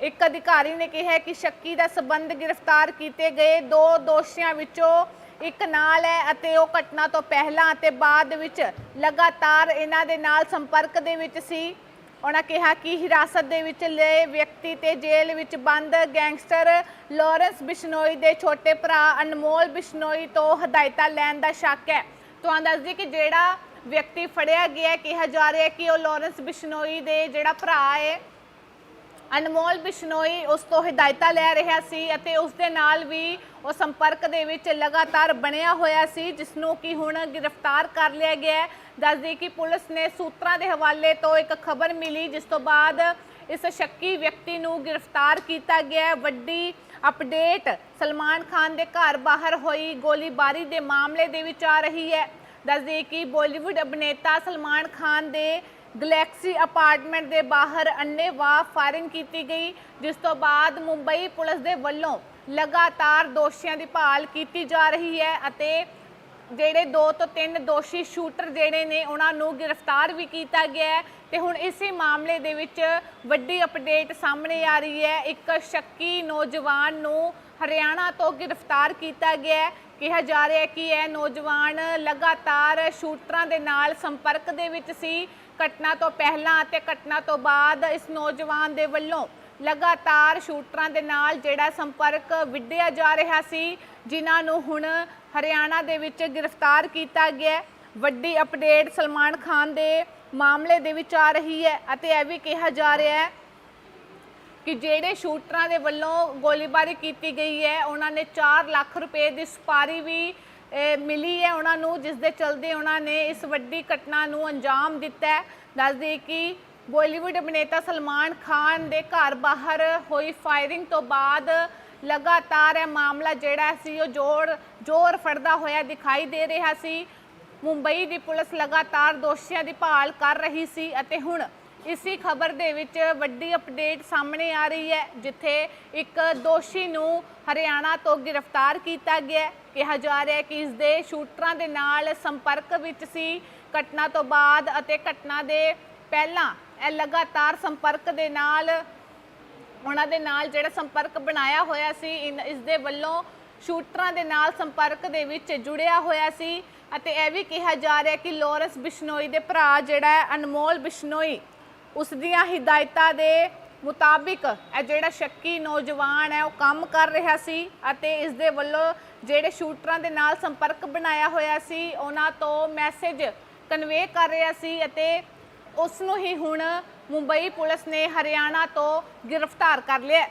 ਇੱਕ ਅਧਿਕਾਰੀ ਨੇ ਕਿਹਾ ਕਿ ਸ਼ੱਕੀ ਦਾ ਸਬੰਧ ਗ੍ਰਿਫਤਾਰ ਕੀਤੇ ਗਏ ਦੋ ਦੋਸ਼ੀਆਂ ਵਿੱਚੋਂ ਇੱਕ ਨਾਲ ਹੈ ਅਤੇ ਉਹ ਘਟਨਾ ਤੋਂ ਪਹਿਲਾਂ ਅਤੇ ਬਾਅਦ ਵਿੱਚ ਲਗਾਤਾਰ ਇਹਨਾਂ ਦੇ ਨਾਲ ਸੰਪਰਕ ਦੇ ਵਿੱਚ ਸੀ। ਉਹਨਾਂ ਕਿਹਾ ਕਿ ਹਿਰਾਸਤ ਦੇ ਵਿੱਚ ਲਏ ਵਿਅਕਤੀ ਤੇ ਜੇਲ੍ਹ ਵਿੱਚ ਬੰਦ ਗੈਂਗਸਟਰ ਲਾਰੈਂਸ ਬਿਸ਼ਨੋਈ ਦੇ ਛੋਟੇ ਭਰਾ ਅਨਮੋਲ ਬਿਸ਼ਨੋਈ ਤੋਂ ਹਦਾਇਤਾਂ ਲੈਣ ਦਾ ਸ਼ੱਕ ਹੈ। ਤੁਹਾਨੂੰ ਦੱਸ ਦਈਏ ਕਿ ਜਿਹੜਾ ਵਿਅਕਤੀ ਫੜਿਆ ਗਿਆ ਕਿਹਾ ਜਾ ਰਿਹਾ ਕਿ ਉਹ ਲਾਰੈਂਸ ਬਿਸ਼ਨੋਈ ਦੇ ਜਿਹੜਾ ਭਰਾ ਹੈ ਅਨਮੋਲ ਬਿਸ਼ਨੋਈ ਉਸ ਤੋਂ ਹਦਾਇਤਾਂ ਲੈ ਰਿਹਾ ਸੀ ਅਤੇ ਉਸ ਦੇ ਨਾਲ ਵੀ ਉਹ ਸੰਪਰਕ ਦੇ ਵਿੱਚ ਲਗਾਤਾਰ ਬਣਿਆ ਹੋਇਆ ਸੀ ਜਿਸ ਨੂੰ ਕਿ ਹੁਣ ਗ੍ਰਿਫਤਾਰ ਕਰ ਲਿਆ ਗਿਆ ਹੈ। ਦੱਸਦੀ ਕਿ ਪੁਲਿਸ ਨੇ ਸੂਤਰਾਂ ਦੇ ਹਵਾਲੇ ਤੋਂ ਇੱਕ ਖਬਰ ਮਿਲੀ, ਜਿਸ ਤੋਂ ਬਾਅਦ ਇਸ ਸ਼ੱਕੀ ਵਿਅਕਤੀ ਨੂੰ ਗ੍ਰਿਫਤਾਰ ਕੀਤਾ ਗਿਆ ਹੈ। ਵੱਡੀ ਅਪਡੇਟ, ਸਲਮਾਨ ਖਾਨ ਦੇ ਘਰ ਬਾਹਰ ਹੋਈ ਗੋਲੀਬਾਰੀ ਦੇ ਮਾਮਲੇ ਦੇ ਵਿੱਚ ਆ ਰਹੀ ਹੈ। ਦੱਸਦੀ ਕਿ ਬਾਲੀਵੁੱਡ ਅਭਿਨੇਤਾ ਸਲਮਾਨ ਖਾਨ ਦੇ ਗਲੈਕਸੀ ਅਪਾਰਟਮੈਂਟ ਦੇ ਬਾਹਰ ਅੰਨ੍ਹੇਵਾਹ ਫਾਇਰਿੰਗ ਕੀਤੀ ਗਈ, ਜਿਸ ਤੋਂ ਬਾਅਦ ਮੁੰਬਈ ਪੁਲਿਸ ਦੇ ਵੱਲੋਂ ਲਗਾਤਾਰ ਦੋਸ਼ੀਆਂ ਦੀ ਭਾਲ ਕੀਤੀ ਜਾ ਰਹੀ ਹੈ ਅਤੇ ਜਿਹੜੇ ਦੋ ਤੋਂ ਤਿੰਨ ਦੋਸ਼ੀ ਸ਼ੂਟਰ ਜਿਹੜੇ ਨੇ, ਉਹਨਾਂ ਨੂੰ ਗ੍ਰਿਫਤਾਰ ਵੀ ਕੀਤਾ ਗਿਆ ਹੈ ਤੇ ਹੁਣ ਇਸੇ ਮਾਮਲੇ ਦੇ ਵਿੱਚ ਵੱਡੀ ਅਪਡੇਟ ਸਾਹਮਣੇ ਆ ਰਹੀ ਹੈ। ਇੱਕ ਸ਼ੱਕੀ ਨੌਜਵਾਨ ਨੂੰ ਹਰਿਆਣਾ ਤੋਂ ਗ੍ਰਿਫਤਾਰ ਕੀਤਾ ਗਿਆ ਹੈ। ਕਿਹਾ ਜਾ ਰਿਹਾ ਹੈ ਕਿ ਇਹ ਨੌਜਵਾਨ ਲਗਾਤਾਰ ਸ਼ੂਟਰਾਂ ਦੇ ਨਾਲ ਸੰਪਰਕ ਦੇ ਵਿੱਚ ਸੀ। ਘਟਨਾ ਤੋਂ ਪਹਿਲਾਂ ਅਤੇ ਘਟਨਾ ਤੋਂ ਬਾਅਦ ਇਸ ਨੌਜਵਾਨ ਦੇ ਵੱਲੋਂ ਲਗਾਤਾਰ ਸ਼ੂਟਰਾਂ ਦੇ ਨਾਲ ਜਿਹੜਾ ਸੰਪਰਕ ਵਿੱਢਿਆ ਜਾ ਰਿਹਾ ਸੀ, ਜਿਨ੍ਹਾਂ ਨੂੰ ਹੁਣ ਹਰਿਆਣਾ ਦੇ ਵਿੱਚ ਗ੍ਰਿਫਤਾਰ ਕੀਤਾ ਗਿਆ ਵੱਡੀ ਅਪਡੇਟ ਸਲਮਾਨ ਖਾਨ ਦੇ ਮਾਮਲੇ ਦੇ ਵਿੱਚ ਆ ਰਹੀ ਹੈ ਅਤੇ ਇਹ ਵੀ ਕਿਹਾ ਜਾ ਰਿਹਾ ਹੈ ਕਿ ਜਿਹੜੇ ਸ਼ੂਟਰਾਂ ਦੇ ਵੱਲੋਂ ਗੋਲੀਬਾਰੀ ਕੀਤੀ ਗਈ ਹੈ, ਉਹਨਾਂ ਨੇ 4 ਲੱਖ ਰੁਪਏ ਦੀ ਸਪਾਰੀ ਵੀ ਮਿਲੀ ਹੈ ਉਹਨਾਂ ਨੂੰ, ਜਿਸ ਦੇ ਚਲਦੇ ਉਹਨਾਂ ਨੇ ਇਸ ਵੱਡੀ ਘਟਨਾ ਨੂੰ ਅੰਜਾਮ ਦਿੱਤਾ ਹੈ। ਦੱਸਦੇ ਕਿ ਬਾਲੀਵੁੱਡ ਅਭਿਨੇਤਾ ਸਲਮਾਨ ਖਾਨ ਦੇ ਘਰ ਬਾਹਰ ਹੋਈ ਫਾਇਰਿੰਗ ਤੋਂ ਬਾਅਦ ਲਗਾਤਾਰ ਇਹ ਮਾਮਲਾ ਜਿਹੜਾ ਸੀ, ਉਹ ਜੋਰ ਜ਼ੋਰ ਫੜਦਾ ਹੋਇਆ ਦਿਖਾਈ ਦੇ ਰਿਹਾ ਸੀ। ਮੁੰਬਈ ਦੀ ਪੁਲਿਸ ਲਗਾਤਾਰ ਦੋਸ਼ੀਆਂ ਦੀ ਭਾਲ ਕਰ ਰਹੀ ਸੀ ਅਤੇ ਹੁਣ ਇਸੀ ਖਬਰ ਦੇ ਵਿੱਚ ਵੱਡੀ ਅਪਡੇਟ ਸਾਹਮਣੇ ਆ ਰਹੀ ਹੈ, ਜਿੱਥੇ ਇੱਕ ਦੋਸ਼ੀ ਨੂੰ ਹਰਿਆਣਾ ਤੋਂ ਗ੍ਰਿਫਤਾਰ ਕੀਤਾ ਗਿਆ ਕਿਹਾ ਜਾ ਰਿਹਾ ਹੈ ਕਿ ਇਸ ਦੇ ਸ਼ੂਟਰਾਂ ਦੇ ਨਾਲ ਸੰਪਰਕ ਵਿੱਚ ਸੀ। ਘਟਨਾ ਤੋਂ ਬਾਅਦ ਅਤੇ ਘਟਨਾ ਦੇ ਪਹਿਲਾਂ ਇਹ ਲਗਾਤਾਰ ਸੰਪਰਕ ਦੇ ਨਾਲ ਉਹਨਾਂ ਦੇ ਨਾਲ ਜਿਹੜਾ ਸੰਪਰਕ ਬਣਾਇਆ ਹੋਇਆ ਸੀ, ਇਨ- ਇਸ ਦੇ ਵੱਲੋਂ ਸ਼ੂਟਰਾਂ ਦੇ ਨਾਲ ਸੰਪਰਕ ਦੇ ਵਿੱਚ ਜੁੜਿਆ ਹੋਇਆ ਸੀ ਅਤੇ ਇਹ ਵੀ ਕਿਹਾ ਜਾ ਰਿਹਾ ਕਿ ਲੋਰੈਂਸ ਬਿਸ਼ਨੋਈ ਦੇ ਭਰਾ ਜਿਹੜਾ ਹੈ, ਅਨਮੋਲ ਬਿਸ਼ਨੋਈ, ਉਸ ਦੀਆਂ ਹਿਦਾਇਤਾਂ ਦੇ ਮੁਤਾਬਿਕ ਇਹ ਜਿਹੜਾ ਸ਼ੱਕੀ ਨੌਜਵਾਨ ਹੈ, ਉਹ ਕੰਮ ਕਰ ਰਿਹਾ ਸੀ ਅਤੇ ਇਸ ਦੇ ਵੱਲੋਂ ਜਿਹੜੇ ਸ਼ੂਟਰਾਂ ਦੇ ਨਾਲ ਸੰਪਰਕ ਬਣਾਇਆ ਹੋਇਆ ਸੀ, ਉਹਨਾਂ ਤੋਂ ਮੈਸੇਜ ਕਨਵੇ ਕਰ ਰਿਹਾ ਸੀ ਅਤੇ ਉਸ ਨੂੰ ਹੀ ਹੁਣ ਮੁੰਬਈ ਪੁਲਿਸ ਨੇ ਹਰਿਆਣਾ ਤੋਂ ਗ੍ਰਿਫਤਾਰ ਕਰ ਲਿਆ